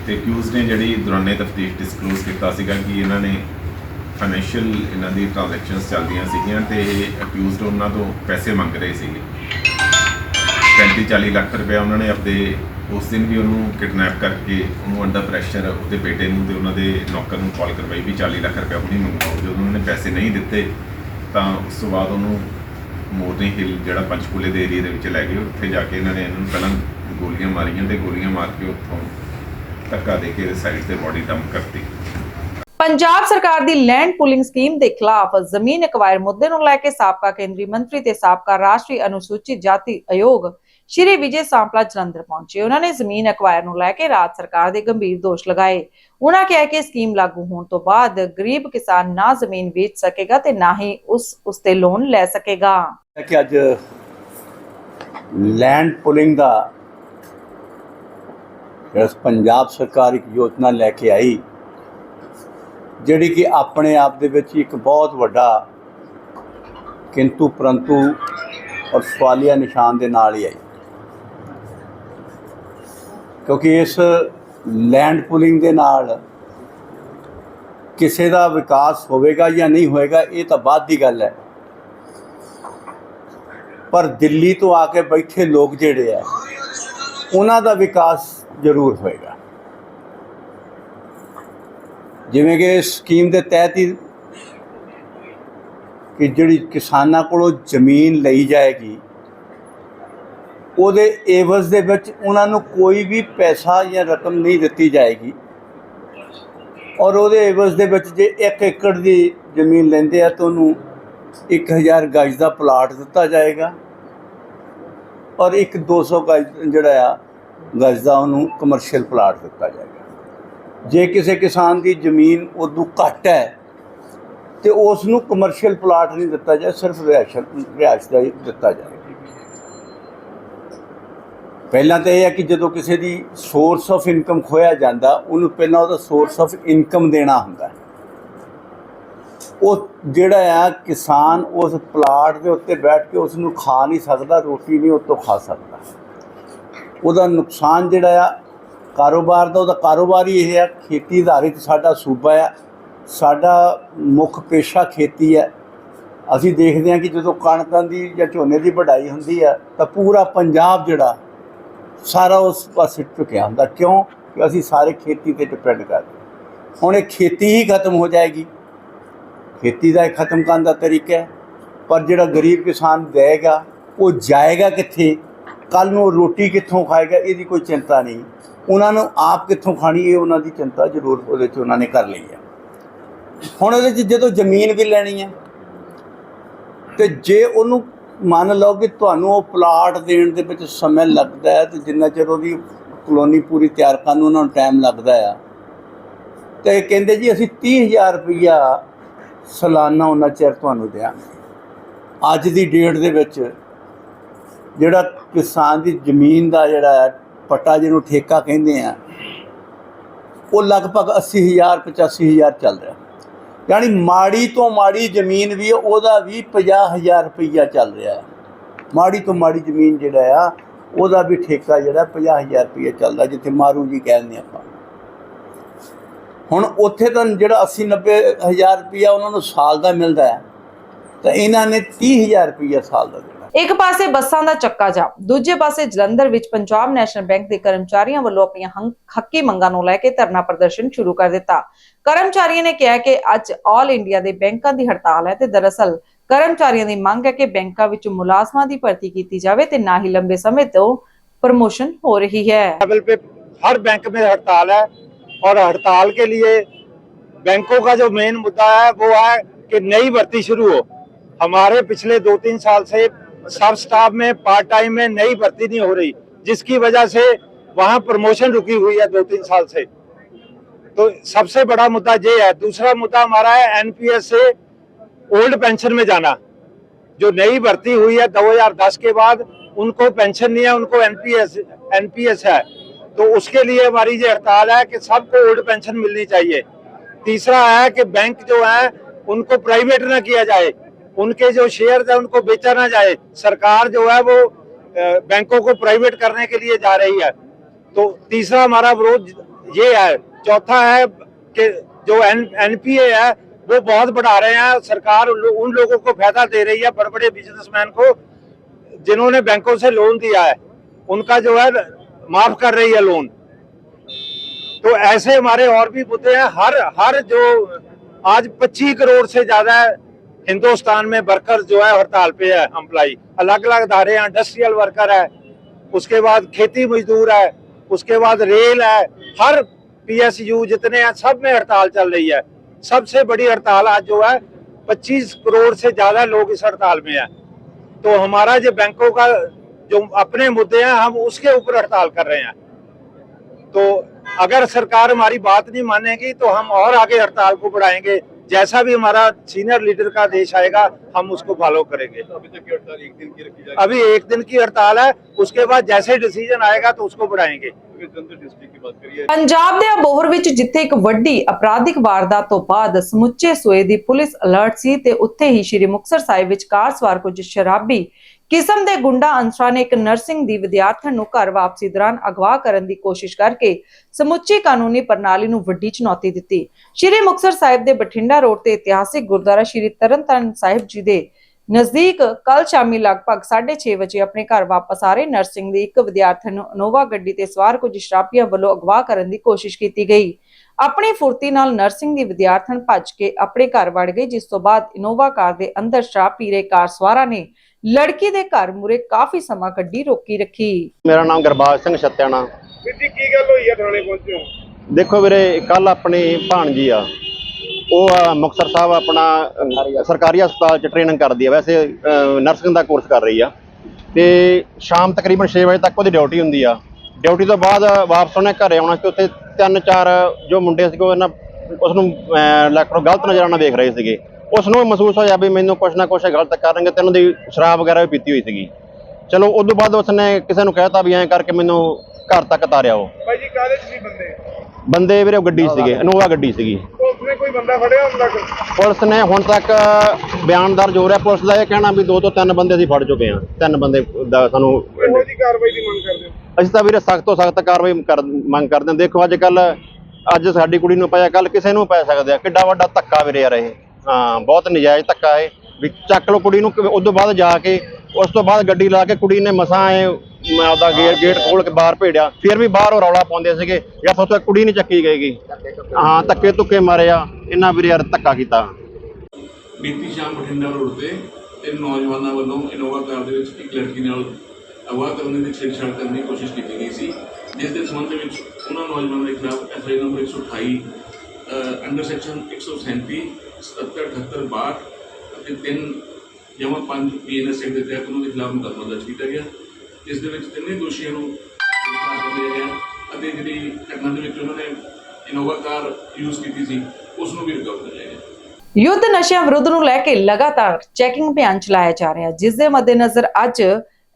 ਤੇ ਅਕਿਊਜ਼ ਨੇ ਜਿਹੜੀ ਦੌਰਾਨੇ ਤਫਤੀਸ਼ ਡਿਸਕਲੋਜ਼ ਕੀਤਾ ਸੀਗਾ ਕਿ ਇਹਨਾਂ ਨੇ ਫਾਈਨੈਂਸ਼ੀਅਲ ਇਹਨਾਂ ਦੀ ਟ੍ਰਾਂਜੈਕਸ਼ਨਸ ਚੱਲਦੀਆਂ ਸੀਗੀਆਂ ਤੇ ਅਕਿਊਜ਼ਡ ਉਹਨਾਂ ਤੋਂ ਪੈਸੇ ਮੰਗ ਰਹੇ ਸੀਗੇ। 35 40 ਲੱਖ ਰੁਪਏ ਉਹਨਾਂ ਨੇ ਆਪਦੇ ਉਸ ਦਿਨ ਵੀ ਉਹਨੂੰ ਕਿਡਨੈਪ ਕਰਕੇ ਉਹਨੂੰ ਅੰਡਰ ਪ੍ਰੈਸ਼ਰ ਉਹਦੇ ਬੇਟੇ ਨੂੰ ਤੇ ਉਹਨਾਂ ਦੇ ਨੌਕਰ ਨੂੰ ਕਾਲ ਕਰਵਾਈ ਵੀ 40 ਲੱਖ ਰੁਪਏ ਹੁਣੀ ਮੰਗਵਾਓ। ਜਦੋਂ ਉਹਨਾਂ ਨੇ ਪੈਸੇ ਨਹੀਂ ਦਿੱਤੇ, ਤਾਂ ਉਸ ਤੋਂ ਬਾਅਦ ਉਹਨੂੰ ਮੋਰਨੀ ਹਿੱਲ ਜਿਹੜਾ ਪੰਚਕੂਲੇ ਦੇ ਏਰੀਆ ਦੇ ਵਿੱਚ ਲੈ ਗਏ। ਉੱਥੇ ਜਾ ਕੇ ਇਹਨਾਂ ਨੇ ਇਹਨਾਂ ਨੂੰ ਪਹਿਲਾਂ ਗੋਲੀਆਂ ਮਾਰੀਆਂ ਤੇ ਗੋਲੀਆਂ ਮਾਰ ਕੇ ਉੱਥੋਂ ਧੱਕਾ ਦੇ ਕੇ ਸਾਈਡ ਤੇ ਬੋਡੀ ਡੰਪ ਕਰਤੀ। ਪੰਜਾਬ ਸਰਕਾਰ ਦੀ ਲੈਂਡ ਪੂਲਿੰਗ ਸਕੀਮ ਦੇ ਖਿਲਾਫ ਜ਼ਮੀਨ ਐਕਵਾਇਰ ਮੁੱਦੇ ਨੂੰ ਲੈ ਕੇ ਸਾਬਕਾ ਕੇਂਦਰੀ ਮੰਤਰੀ ਤੇ ਸਾਬਕਾ ਰਾਸ਼ਟਰੀ ਅਨੁਸੂਚਿਤ ਜਾਤੀ ਆਯੋਗ ਸ਼੍ਰੀ ਵਿਜੇ ਸਾਂਪਲਾ ਜਲੰਧਰ ਪਹੁੰਚੇ। ਉਹਨਾਂ ਨੇ ਜ਼ਮੀਨ ਐਕਵਾਇਰ ਨੂੰ ਲੈ ਕੇ ਰਾਜ ਸਰਕਾਰ ਦੇ ਗੰਭੀਰ ਦੋਸ਼ ਲਗਾਏ। ਉਹਨਾਂ ਕਿਹਾ ਕਿ ਸਕੀਮ ਲਾਗੂ ਹੋਣ ਤੋਂ ਬਾਅਦ ਗਰੀਬ ਕਿਸਾਨ ਨਾ ਜ਼ਮੀਨ ਵੇਚ ਸਕੇਗਾ ਤੇ ਨਾ ਹੀ ਉਸ ਉਸ ਤੇ ਲੋਨ ਲੈ ਸਕੇਗਾ। ਕਿ ਅੱਜ ਲੈਂਡ ਪੁਲਿੰਗ ਦਾ ਪੰਜਾਬ ਸਰਕਾਰ ਇੱਕ ਯੋਜਨਾ ਲੈ ਕੇ ਆਈ। ਜਿਹੜੀ ਕਿ ਆਪਣੇ ਆਪ ਦੇ ਵਿੱਚ ਇੱਕ ਬਹੁਤ ਵੱਡਾ ਕਿੰਤੂ ਪਰੰਤੂ ਔਰ ਸਵਾਲੀਆ ਨਿਸ਼ਾਨ ਦੇ ਨਾਲ ਹੀ ਆਈ। ਕਿਉਂਕਿ ਇਸ ਲੈਂਡ ਪੁਲਿੰਗ ਦੇ ਨਾਲ ਕਿਸੇ ਦਾ ਵਿਕਾਸ ਹੋਵੇਗਾ ਜਾਂ ਨਹੀਂ ਹੋਵੇਗਾ, ਇਹ ਤਾਂ ਬਾਅਦ ਦੀ ਗੱਲ ਹੈ। ਪਰ ਦਿੱਲੀ ਤੋਂ ਆ ਕੇ ਬੈਠੇ ਲੋਕ ਜਿਹੜੇ ਆ, ਉਹਨਾਂ ਦਾ ਵਿਕਾਸ ਜ਼ਰੂਰ ਹੋਏਗਾ। ਜਿਵੇਂ ਕਿ ਸਕੀਮ ਦੇ ਤਹਿਤ ਹੀ ਕਿ ਜਿਹੜੀ ਕਿਸਾਨਾਂ ਕੋਲੋਂ ਜ਼ਮੀਨ ਲਈ ਜਾਏਗੀ, ਉਹਦੇ ਏਵਜ਼ ਦੇ ਵਿੱਚ ਉਹਨਾਂ ਨੂੰ ਕੋਈ ਵੀ ਪੈਸਾ ਜਾਂ ਰਕਮ ਨਹੀਂ ਦਿੱਤੀ ਜਾਏਗੀ। ਔਰ ਉਹਦੇ ਏਵਜ਼ ਦੇ ਵਿੱਚ ਜੇ 1 ਏਕੜ ਦੀ ਜ਼ਮੀਨ ਲੈਂਦੇ ਆ ਤਾਂ ਉਹਨੂੰ 1000 ਗਜ ਦਾ ਪਲਾਟ ਦਿੱਤਾ ਜਾਏਗਾ ਔਰ ਇੱਕ 200 ਗਜ ਜਿਹੜਾ ਆ, ਗਜ ਦਾ ਉਹਨੂੰ ਕਮਰਸ਼ੀਅਲ ਪਲਾਟ ਦਿੱਤਾ ਜਾਏਗਾ। ਜੇ ਕਿਸੇ ਕਿਸਾਨ ਦੀ ਜ਼ਮੀਨ ਉਦੋਂ ਘੱਟ ਹੈ ਤੇ ਉਸ ਨੂੰ ਕਮਰਸ਼ੀਅਲ ਪਲਾਟ ਨਹੀਂ ਦਿੱਤਾ ਜਾਏ, ਸਿਰਫ ਰਿਹਾਇਸ਼ ਰਿਹਾਇਸ਼ ਦਾ ਹੀ ਦਿੱਤਾ ਜਾਏ। ਪਹਿਲਾਂ ਤਾਂ ਇਹ ਹੈ ਕਿ ਜਦੋਂ ਕਿਸੇ ਦੀ ਸੋਰਸ ਆਫ ਇਨਕਮ ਖੋਇਆ ਜਾਂਦਾ, ਉਹਨੂੰ ਪਹਿਲਾਂ ਉਹਦਾ ਸੋਰਸ ਆਫ ਇਨਕਮ ਦੇਣਾ ਹੁੰਦਾ ਉਹ ਜਿਹੜਾ ਆ ਕਿਸਾਨ ਉਸ ਪਲਾਟ ਦੇ ਉੱਤੇ ਬੈਠ ਕੇ ਉਸ ਨੂੰ ਖਾ ਨਹੀਂ ਸਕਦਾ, ਰੋਟੀ ਨਹੀਂ ਉਹ ਤੋਂ ਖਾ ਸਕਦਾ। ਉਹਦਾ ਨੁਕਸਾਨ ਜਿਹੜਾ ਆ ਕਾਰੋਬਾਰ ਦਾ ਉਹਦਾ ਕਾਰੋਬਾਰ ਹੀ ਇਹ ਹੈ ਖੇਤੀ ਆਧਾਰਿਤ ਸਾਡਾ ਸੂਬਾ ਆ, ਸਾਡਾ ਮੁੱਖ ਪੇਸ਼ਾ ਖੇਤੀ ਹੈ ਅਸੀਂ ਦੇਖਦੇ ਹਾਂ ਕਿ ਜਦੋਂ ਕਣਕਾਂ ਦੀ ਜਾਂ ਝੋਨੇ ਦੀ ਵਢਾਈ ਹੁੰਦੀ ਹੈ ਤਾਂ ਪੂਰਾ ਪੰਜਾਬ ਜਿਹੜਾ ਸਾਰਾ ਉਸ ਪਾਸੇ ਝੁਕਿਆ ਹੁੰਦਾ। ਕਿਉਂ? ਕਿ ਅਸੀਂ ਸਾਰੇ ਖੇਤੀ ਤੇ ਡਿਪੈਂਡ ਕਰਦੇ ਹੁਣ ਇਹ ਖੇਤੀ ਹੀ ਖਤਮ ਹੋ ਜਾਏਗੀ। ਖੇਤੀ ਦਾ ਇਹ ਖਤਮ ਕਰਨ ਦਾ ਤਰੀਕਾ ਹੈ। ਪਰ ਜਿਹੜਾ ਗਰੀਬ ਕਿਸਾਨ ਦੇਗਾ, ਉਹ ਜਾਏਗਾ ਕਿੱਥੇ? ਕੱਲ ਨੂੰ ਰੋਟੀ ਕਿੱਥੋਂ ਖਾਏਗਾ, ਇਹਦੀ ਕੋਈ ਚਿੰਤਾ ਨਹੀਂ। ਉਹਨਾਂ ਨੂੰ ਆਪ ਕਿੱਥੋਂ ਖਾਣੀ ਇਹ ਉਹਨਾਂ ਦੀ ਚਿੰਤਾ ਜ਼ਰੂਰ ਉਹਦੇ 'ਚ ਉਹਨਾਂ ਨੇ ਕਰ ਲਈ ਹੈ ਹੁਣ ਉਹਦੇ 'ਚ ਜਦੋਂ ਜ਼ਮੀਨ ਵੀ ਲੈਣੀ ਹੈ ਤੇ ਜੇ ਉਹਨੂੰ ਮੰਨ ਲਓ ਕਿ ਤੁਹਾਨੂੰ ਉਹ ਪਲਾਟ ਦੇਣ ਦੇ ਵਿੱਚ ਸਮਾਂ ਲੱਗਦਾ ਹੈ ਤੇ ਜਿੰਨਾ ਚਿਰ ਉਹਦੀ ਕਲੋਨੀ ਪੂਰੀ ਤਿਆਰ ਕਰਨ ਨੂੰ ਉਹਨਾਂ ਨੂੰ ਟਾਈਮ ਲੱਗਦਾ ਆ, ਤੇ ਕਹਿੰਦੇ ਜੀ ਅਸੀਂ 30000 ਰੁਪਈਆ ਸਾਲਾਨਾ ਉਹਨਾਂ ਚਿਰ ਤੁਹਾਨੂੰ ਦਿਆਂਗੇ। ਅੱਜ ਦੀ ਡੇਟ ਦੇ ਵਿੱਚ ਜਿਹੜਾ ਕਿਸਾਨ ਦੀ ਜ਼ਮੀਨ ਦਾ ਜਿਹੜਾ ਪੱਟਾ ਜਿਹਨੂੰ ਠੇਕਾ ਕਹਿੰਦੇ ਆ, ਉਹ ਲਗਭਗ 80000 85000 ਚੱਲ ਰਿਹਾ। ਯਾਨੀ ਮਾੜੀ ਤੋਂ ਮਾੜੀ ਜ਼ਮੀਨ ਵੀ ਉਹਦਾ ਵੀ 50000 ਰੁਪਈਆ ਚੱਲ ਰਿਹਾ। ਹੈ ਮਾੜੀ ਤੋਂ ਮਾੜੀ ਜ਼ਮੀਨ ਜਿਹੜਾ ਆ, ਉਹਦਾ ਵੀ ਠੇਕਾ ਜਿਹੜਾ 50000 ਰੁਪਈਆ ਚੱਲਦਾ ਜਿੱਥੇ ਮਾਰੂ ਜੀ ਕਹਿੰਦੇ ਆਪਾਂ। ਹੁਣ ਉੱਥੇ ਤਾਂ ਜਿਹੜਾ 80 90 ਹਜ਼ਾਰ ਰੁਪਈਆ ਉਹਨਾਂ ਨੂੰ ਸਾਲ ਦਾ ਮਿਲਦਾ ਹੈ, ਤਾਂ ਇਹਨਾਂ ਨੇ 30000 ਰੁਪਈਆ ਸਾਲ ਦਾ ਇੱਕ ਪਾਸੇ ਬੱਸਾਂ ਦਾ ਚੱਕਾ ਜਾਮ ਦੂਜੇ ਪਾਸੇ ਜਲੰਧਰ ਵਿੱਚ ਪੰਜਾਬ ਨੈਸ਼ਨਲ ਬੈਂਕ ਦੇ ਕਰਮਚਾਰੀਆਂ ਵੱਲੋਂ ਆਪਣੀਆਂ ਹੰ- ਹੱਕੀ ਮੰਗਾਂ ਨੂੰ ਲੈ ਕੇ ਧਰਨਾ ਪ੍ਰਦਰਸ਼ਨ ਸ਼ੁਰੂ ਕਰ ਦਿੱਤਾ ਕਰਮਚਾਰੀਆਂ ਨੇ ਕਿਹਾ ਕਿ ਅੱਜ ਆਲ ਇੰਡੀਆ ਦੇ ਬੈਂਕਾਂ ਦੀ ਹੜਤਾਲ ਹੈ ਤੇ ਦਰਅਸਲ ਕਰਮਚਾਰੀਆਂ ਦੀ ਮੰਗ ਹੈ ਕਿ ਬੈਂਕਾਂ ਵਿੱਚ ਮੁਲਾਜ਼ਮਾਂ ਦੀ ਭਰਤੀ ਕੀਤੀ ਜਾਵੇ ਤੇ ਨਾ ਹੀ ਲੰਬੇ ਸਮੇਂ ਤੋਂ ਪ੍ਰਮੋਸ਼ਨ ਹੋ ਰਹੀ ਹੈ लेवल पे हर बैंक में हड़ताल है और हड़ताल के लिए बैंकों का जो मेन मुद्दा है वो है कि नई भर्ती शुरू हो हमारे पिछले दो तीन साल से सब स्टाफ में पार्ट टाइम में नई भर्ती नहीं हो रही, जिसकी वजह से वहाँ प्रमोशन रुकी हुई है दो तीन साल से। तो सबसे बड़ा मुद्दा ये है, दूसरा मुद्दा हमारा है एनपीएस से ओल्ड पेंशन में जाना। जो नई भर्ती हुई है 2010 के बाद, उनको पेंशन नहीं है, उनको एनपीएस एनपीएस है। तो उसके लिए हमारी ये हड़ताल है कि सबको ओल्ड पेंशन मिलनी चाहिए। तीसरा है कि बैंक जो है, उनको प्राइवेट ना किया जाए। उनके जो शेयर है उनको बेचा ना जाए। सरकार जो है वो बैंकों को प्राइवेट करने के लिए जा रही है। तो तीसरा हमारा विरोध ये है चौथा है कि जो एन एनपीए है वो बहुत बढ़ा रहे हैं। सरकार उन, उन लोगों को फ़ायदा दे रही है बड़े बड़े बिजनेसमैन को जिन्होंने बैंकों से लोन दिया है। उनका जो है माफ़ कर रही है लोन तो ऐसे हमारे और भी मुद्दे हैं। हर हर जो आज 25 करोड़ से ज़्यादा हिंदुस्तान में वर्कर जो है, हड़ताल पे है एम्प्लाई अलग अलग धारे हैं इंडस्ट्रियल वर्कर है, उसके बाद खेती मजदूर है, उसके बाद रेल है, हर पीएसयू जितने हैं, सब में हड़ताल चल रही है। सबसे बड़ी हड़ताल आज जो है 25 करोड़ से ज़्यादा लोग इस हड़ताल में है। तो हमारा जो बैंकों का जो अपने मुद्दे हैं, हम उसके ऊपर हड़ताल कर रहे हैं। तो अगर सरकार हमारी बात नहीं मानेगी तो हम और आगे हड़ताल को बढ़ाएँगे। जैसा भी हमारा सीनियर लीडर का आदेश आएगा हम उसको फॉलो करेंगे अभी तक की हड़ताल एक दिन की रखी जाएगी अभी एक दिन की हड़ताल है उसके बाद जैसे डिसीजन आएगा तो उसको बढ़ाएंगे अगर जलंधर डिस्ट्रिक्ट की बात करिए ਪੰਜਾਬ ਦੇ ਅਬੋਹਰ ਵਿੱਚ ਜਿੱਥੇ ਇੱਕ ਵੱਡੀ ਅਪਰਾਧਿਕ ਵਾਰਦਾਤ ਤੋਂ ਬਾਅਦ ਸਮੁੱਚੇ ਸੂਏ ਦੀ ਪੁਲਿਸ ਅਲਰਟ ਸੀ ਤੇ ਉੱਥੇ ਹੀ ਸ਼੍ਰੀ ਮੁਕਤਸਰ ਸਾਹਿਬ ਵਿੱਚ ਕਾਰ ਸਵਾਰ ਕੁਝ ਸ਼ਰਾਬੀ ਕਿਸਮ ਦੇ ਗੁੰਡਾ ਅਨਸਰਾਂ ਨੇ ਇੱਕ ਨਰਸਿੰਗ ਦੀ ਵਿਦਿਆਰਥਣ ਨੂੰ ਘਰ ਵਾਪਸੀ ਦੌਰਾਨ ਅਗਵਾ ਕਰਨ ਦੀ ਕੋਸ਼ਿਸ਼ ਕਰਕੇ ਸਮੁੱਚੀ ਕਾਨੂੰਨੀ ਪ੍ਰਣਾਲੀ ਨੂੰ ਵੱਡੀ ਚੁਣੌਤੀ ਦਿੱਤੀ ਸ਼੍ਰੀ ਮੁਕਤਸਰ ਸਾਹਿਬ ਦੇ ਬਠਿੰਡਾ ਰੋਡ ਤੇ ਇਤਿਹਾਸਿਕ ਗੁਰਦੁਆਰਾ ਸ਼੍ਰੀ ਤਰਨਤਾਰਨ ਸਾਹਿਬ ਜੀ ਦੇ ਨਜ਼ਦੀਕ ਕੱਲ ਸ਼ਾਮੀ ਲਗਭਗ 6:30 ਵਜੇ ਆਪਣੇ ਘਰ ਵਾਪਸ ਆ ਰਹੇ ਨਰਸਿੰਗ ਦੀ ਇੱਕ ਵਿਦਿਆਰਥਣ ਨੂੰ ਇਨੋਵਾ ਗੱਡੀ ਤੇ ਸਵਾਰ ਕੁਝ ਸ਼ਰਾਬੀਆਂ ਵੱਲੋਂ ਅਗਵਾ ਕਰਨ ਦੀ ਕੋਸ਼ਿਸ਼ ਕੀਤੀ ਗਈ। ਆਪਣੀ ਫੁਰਤੀ ਨਾਲ ਨਰਸਿੰਗ ਦੀ ਵਿਦਿਆਰਥਣ ਭੱਜ ਕੇ ਆਪਣੇ ਘਰ ਵੜ ਗਈ ਜਿਸ ਤੋਂ ਬਾਅਦ ਇਨੋਵਾ ਕਾਰ ਦੇ ਅੰਦਰ ਸ਼ਰਾਬ ਪੀ ਰਹੇ ਕਾਰ ਸਵਾਰਾਂ ਨੇ ਲੜਕੀ ਦੇ ਘਰ ਮੂਰੇ ਕਾਫੀ ਸਮਾਂ ਗੱਡੀ ਰੋਕੀ ਰੱਖੀ। ਮੇਰਾ ਨਾਮ ਗਰਬਾਜ ਸਿੰਘ ਛੱਤਿਆਣਾ। ਵੀਰ ਜੀ ਕੀ ਗੱਲ ਹੋਈ ਹੈ ਥਾਣੇ ਪਹੁੰਚੇ ਹੋ? ਦੇਖੋ ਵੀਰੇ ਕੱਲ ਆਪਣੀ ਭਾਣਜੀ ਆ। ਉਹ ਮੁਕਤਸਰ ਸਾਹਿਬ ਆਪਣਾ ਸਰਕਾਰੀ ਹਸਪਤਾਲ ਚ ਟ੍ਰੇਨਿੰਗ ਕਰਦੀ ਆ। ਵੈਸੇ ਨਰਸਿੰਗ ਦਾ ਕੋਰਸ ਕਰ ਰਹੀ ਆ। ਤੇ ਸ਼ਾਮ ਤਕਰੀਬਨ 6 ਵਜੇ ਤੱਕ ਉਹਦੀ ਡਿਊਟੀ ਹੁੰਦੀ ਆ। ਡਿਊਟੀ ਤੋਂ ਬਾਅਦ ਵਾਪਸ ਉਹਨੇ ਘਰੇ ਆਉਣਾ ਕਿ ਉੱਥੇ ਤਿੰਨ ਚਾਰ ਜੋ ਮੁੰਡੇ ਸੀਗੇ ਉਹਨਾਂ ਇਹਨਾਂ ਉਸ ਨੂੰ ਲੈਕਟਰੋ ਗਲਤ ਨਜ਼ਰਾਂ ਨਾਲ ਵੇਖ ਰਹੇ ਸੀਗੇ। ਉਸ ਨੂੰ ਮਹਿਸੂਸ ਹੋਇਆ ਵੀ ਮੈਨੂੰ ਕੁਛ ਨਾ ਕੁਛ ਗਲਤ ਕਰਨਗੇ ਤੇ ਉਹਨਾਂ ਦੀ ਸ਼ਰਾਬ ਵਗੈਰਾ ਵੀ ਪੀਤੀ ਹੋਈ ਸੀਗੀ। ਚਲੋ ਉਸ ਤੋਂ ਬਾਅਦ ਉਸਨੇ ਕਿਸੇ ਨੂੰ ਕਹਿਤਾ ਵੀ ਐਂ ਕਰਕੇ ਮੈਨੂੰ ਘਰ ਤੱਕ ਤਾਰਿਆ ਉਹ। ਭਾਈ ਜੀ, ਕਾਹਦੇ ਸੀ ਬੰਦੇ? ਬੰਦੇ ਵੀਰੇ ਉਹ ਗੱਡੀ ਸੀਗੇ ਇਨੋਵਾ ਗੱਡੀ ਸੀਗੀ। ਪੁਲਿਸ ਨੇ ਕੋਈ ਬੰਦਾ ਫੜਿਆ ਹੁੰਦਾ ਕੋਈ? ਪੁਲਿਸ ਨੇ ਹੁਣ ਤੱਕ ਬਿਆਨ ਦਰਜ ਹੋ ਰਿਹਾ ਪੁਲਿਸ ਦਾ ਇਹ ਕਹਿਣਾ ਵੀ ਦੋ ਤੋਂ ਤਿੰਨ ਬੰਦੇ ਅਸੀਂ ਫੜ ਚੁੱਕੇ ਹਾਂ ਤਿੰਨ ਬੰਦੇ ਦਾ ਸਾਨੂੰ ਇਹੋ ਕਾਰਵਾਈ ਦੀ ਮੰਗ ਕਰਦੇ ਹੋ? ਅਸੀਂ ਤਾਂ ਵੀਰੇ ਸਖਤ ਤੋਂ ਸਖਤ ਕਾਰਵਾਈ ਕਰ ਮੰਗ ਕਰਦੇ ਹਾਂ। ਦੇਖੋ ਅੱਜ ਕੱਲ ਅੱਜ ਸਾਡੀ ਕੁੜੀ ਨੂੰ ਪਾਇਆ ਕੱਲ ਕਿਸੇ ਨੂੰ ਪੈ ਸਕਦੇ ਆ। ਕਿੱਡਾ ਵੱਡਾ ਧੱਕਾ ਵੀਰੇ ਯਾਰ ਇਹ। ਹਾਂ ਬਹੁਤ ਨਜਾਇਜ਼ ਧੱਕਾ ਹੈ ਵੀ ਚੱਕ ਲਓ ਕੁੜੀ ਨੂੰ ਉਸ ਤੋਂ ਬਾਅਦ ਜਾ ਕੇ ਉਸ ਤੋਂ ਬਾਅਦ ਗੱਡੀ ਲਾ ਕੇ ਕੁੜੀ ਨੇ ਮਸਾਂ ਐ ਮੈਂ ਆਪਦਾ ਗੇਟ ਗੇਟ ਖੋਲ ਕੇ ਬਾਹਰ ਭੇੜਿਆ ਫਿਰ ਵੀ ਬਾਹਰ ਉਹ ਰੌਲਾ ਪਾਉਂਦੇ ਸੀਗੇ ਯਾਰ ਸੋਚੋ ਕੁੜੀ ਨਹੀਂ ਚੱਕੀ ਗਈਗੀ। ਹਾਂ ਧੱਕੇ ਧੁੱਕੇ ਮਾਰੇ ਆ ਇਹਨਾਂ ਵੀਰੇ ਯਾਰ ਧੱਕਾ ਕੀਤਾ। ਬੀਤੀ ਸ਼ਾਮ ਬਠਿੰਡਾ ਰੋਡ ਤੇ ਤਿੰਨ ਨੌਜਵਾਨਾਂ ਵੱਲੋਂ ਇਨੋਵਾ ਕਾਰ ਦੇ ਵਿੱਚ ਇੱਕ ਲੜਕੀ ਨਾਲ ਅਗਵਾ ਕਰਨ ਦੀ ਛੇੜਛਾੜ ਕਰਨ ਦੀ ਕੋਸ਼ਿਸ਼ ਕੀਤੀ ਗਈ ਸੀ ਜਿਸ ਦੇ ਸੰਬੰਧ ਵਿੱਚ ਉਹਨਾਂ ਨੌਜਵਾਨਾਂ ਦੇ ਖਿਲਾਫ ਐਫਆਈਆਰ ਨੰਬਰ 128 ਅ, ਅੰਡਰ ਸੈਕਸ਼ਨ 137 77 78 62 ਅਤੇ 3 ਜਮਾ 5 ਪੀਐਨਐਸ ਐਕਟ ਦੇ ਤਹਿਤ ਉਹਨਾਂ ਦੇ ਖਿਲਾਫ ਮੁਕੱਦਮਾ ਦਰਜ ਕੀਤਾ ਗਿਆ। ਜਿਸ ਦੇ ਵਿੱਚ ਤਿੰਨੇ ਦੋਸ਼ੀਆਂ ਨੂੰ ਗ੍ਰਿਫਤਾਰ ਕਰ ਲਿਆ ਗਿਆ ਅਤੇ ਜਿਹੜੀ ਘਟਨਾ ਦੇ ਵਿੱਚ ਉਹਨਾਂ ਨੇ ਇਨੋਵਾ ਕਾਰ ਯੂਜ਼ ਕੀਤੀ ਸੀ, ਉਸ ਨੂੰ ਵੀ ਰਿਕਵਰ ਕਰ ਲਿਆ ਗਿਆ। ਯੁੱਧ ਨਸ਼ਿਆਂ ਵਿਰੁੱਧ ਨੂੰ ਲੈ ਕੇ ਲਗਾਤਾਰ ਚੈਕਿੰਗ ਅਭਿਆਨ ਚਲਾਇਆ ਜਾ ਰਿਹਾ। ਜਿਸ ਦੇ ਮੱਦੇਨਜ਼ਰ ਅੱਜ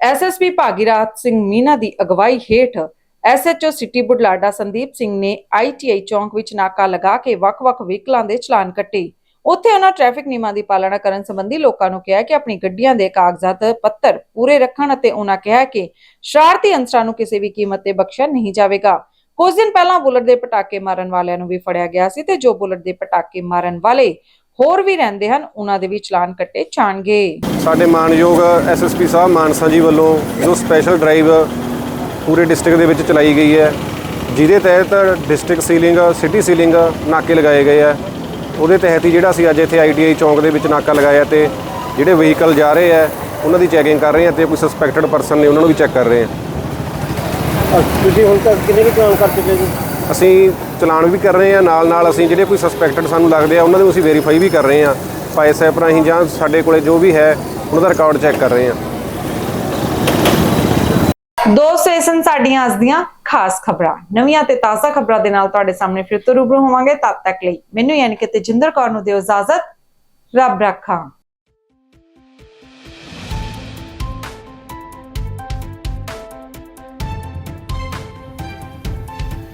ਐਸਐਸਪੀ ਭਾਗੀਰਾਤ ਸਿੰਘ ਮੀਨਾ ਦੀ ਅਗਵਾਈ ਹੇਠ ਐਸਐਚਓ ਸਿਟੀ ਬੁਢਲਾਡਾ ਸੰਦੀਪ ਸਿੰਘ ਨੇ ਆਈਟੀਆਈ ਚੌਂਕ ਵਿੱਚ ਨਾਕਾ ਲਗਾ ਕੇ ਵੱਖ-ਵੱਖ ਵਹੀਕਲਾਂ ਦੇ ਚਲਾਨ ਕੱਟੇ। ਉੱਥੇ ਉਹਨਾਂ ਟ੍ਰੈਫਿਕ ਨਿਯਮਾਂ ਦੀ ਪਾਲਣਾ ਕਰਨ ਸੰਬੰਧੀ ਲੋਕਾਂ ਨੂੰ ਕਿਹਾ ਕਿ ਆਪਣੀ ਗੱਡੀਆਂ ਦੇ ਕਾਗਜ਼ਾਤ, ਪੱਤਰ ਪੂਰੇ ਰੱਖਣ ਅਤੇ ਉਹਨਾਂ ਕਿਹਾ ਕਿ ਸ਼ਰਾਰਤੀ ਅੰਸਰਾਂ ਨੂੰ ਕਿਸੇ ਵੀ ਕੀਮਤ ਤੇ ਬਖਸ਼ਿਆ ਨਹੀਂ ਜਾਵੇਗਾ। ਕੁਝ ਦਿਨ ਪਹਿਲਾਂ ਬੁਲਟ ਦੇ ਪਟਾਕੇ ਮਾਰਨ ਵਾਲਿਆਂ ਨੂੰ ਵੀ ਫੜਿਆ ਗਿਆ ਸੀ ਤੇ ਜੋ ਬੁਲਟ ਦੇ ਪਟਾਕੇ ਮਾਰਨ ਵਾਲੇ ਹੋਰ ਵੀ ਰਹਿੰਦੇ ਹਨ, ਉਹਨਾਂ ਦੇ ਵੀ ਚਲਾਨ ਕੱਟੇ ਜਾਣਗੇ। ਸਾਡੇ ਮਾਨਯੋਗ ਐਸਐਸਪੀ ਸਾਹਿਬ ਮਾਨਸਾ ਜੀ ਵੱਲੋਂ ਜੋ ਸਪੈਸ਼ਲ ਡਰਾਈਵ ਪੂਰੇ ਡਿਸਟ੍ਰਿਕਟ ਦੇ ਵਿੱਚ ਚਲਾਈ ਗਈ ਹੈ, ਜਿਹਦੇ ਤਹਿਤ ਡਿਸਟ੍ਰਿਕਟ ਸੀਲਿੰਗ ਸਿਟੀ ਸੀਲਿੰਗ ਨਾਕੇ ਲਗਾਏ ਗਏ ਆ। ਉਹਦੇ ਤਹਿਤ ਹੀ ਜਿਹੜਾ ਅਸੀਂ ਅੱਜ ਇੱਥੇ ਆਈਟੀਆਈ ਚੌਂਕ ਦੇ ਵਿੱਚ ਨਾਕਾ ਲਗਾਇਆ ਤੇ ਜਿਹੜੇ ਵਹੀਕਲ ਜਾ ਰਹੇ ਆ ਉਹਨਾਂ ਦੀ ਚੈਕਿੰਗ ਕਰ ਰਹੇ ਆ ਤੇ ਕੋਈ ਸਸਪੈਕਟਡ ਪਰਸਨ ਨੇ ਉਹਨਾਂ ਨੂੰ ਵੀ ਚੈੱਕ ਕਰ ਰਹੇ ਆ। ਤੁਸੀਂ ਹੁਣ ਤੱਕ ਕਿੰਨੇ ਵੀ ਚਲਾਨ ਕਰ ਚੁੱਕੇ ਜੀ? ਅਸੀਂ ਚਲਾਨ ਵੀ ਕਰ ਰਹੇ ਆ ਨਾਲ ਨਾਲ ਅਸੀਂ ਜਿਹੜੇ ਕੋਈ ਸਸਪੈਕਟਡ ਸਾਨੂੰ ਲੱਗਦੇ ਆ ਉਹਨਾਂ ਨੂੰ ਅਸੀਂ ਵੈਰੀਫਾਈ ਵੀ ਕਰ ਰਹੇ ਆ ਫਾਇਰ ਸੈਪ ਰਾਹੀਂ ਜਾਂ ਸਾਡੇ ਕੋਲੇ ਜੋ ਵੀ ਹੈ ਉਹਨਾਂ ਦਾ ਰਿਕਾਰਡ ਚੈੱਕ ਕਰ ਰਹੇ ਆ। ਦੋਸਤੋ ਇਹ ਸਨ ਸਾਡੀਆਂ ਅੱਜ ਦੀਆਂ ਖਾਸ ਖਬਰਾਂ। ਨਵੀਆਂ ਤੇ ਤਾਜ਼ਾ ਖਬਰਾਂ ਦੇ ਨਾਲ ਤੁਹਾਡੇ ਸਾਹਮਣੇ ਫਿਰ ਤੋਂ ਰੂਬਰੂ ਹੋਵਾਂਗੇ ਤਦ ਤੱਕ ਲਈ ਮੈਨੂੰ ਯਾਨੀ ਕਿ ਤੇਜਿੰਦਰ ਕੌਰ ਨੂੰ ਦਿਓ ਇਜਾਜ਼ਤ। ਰੱਬ ਰਾਖਾ।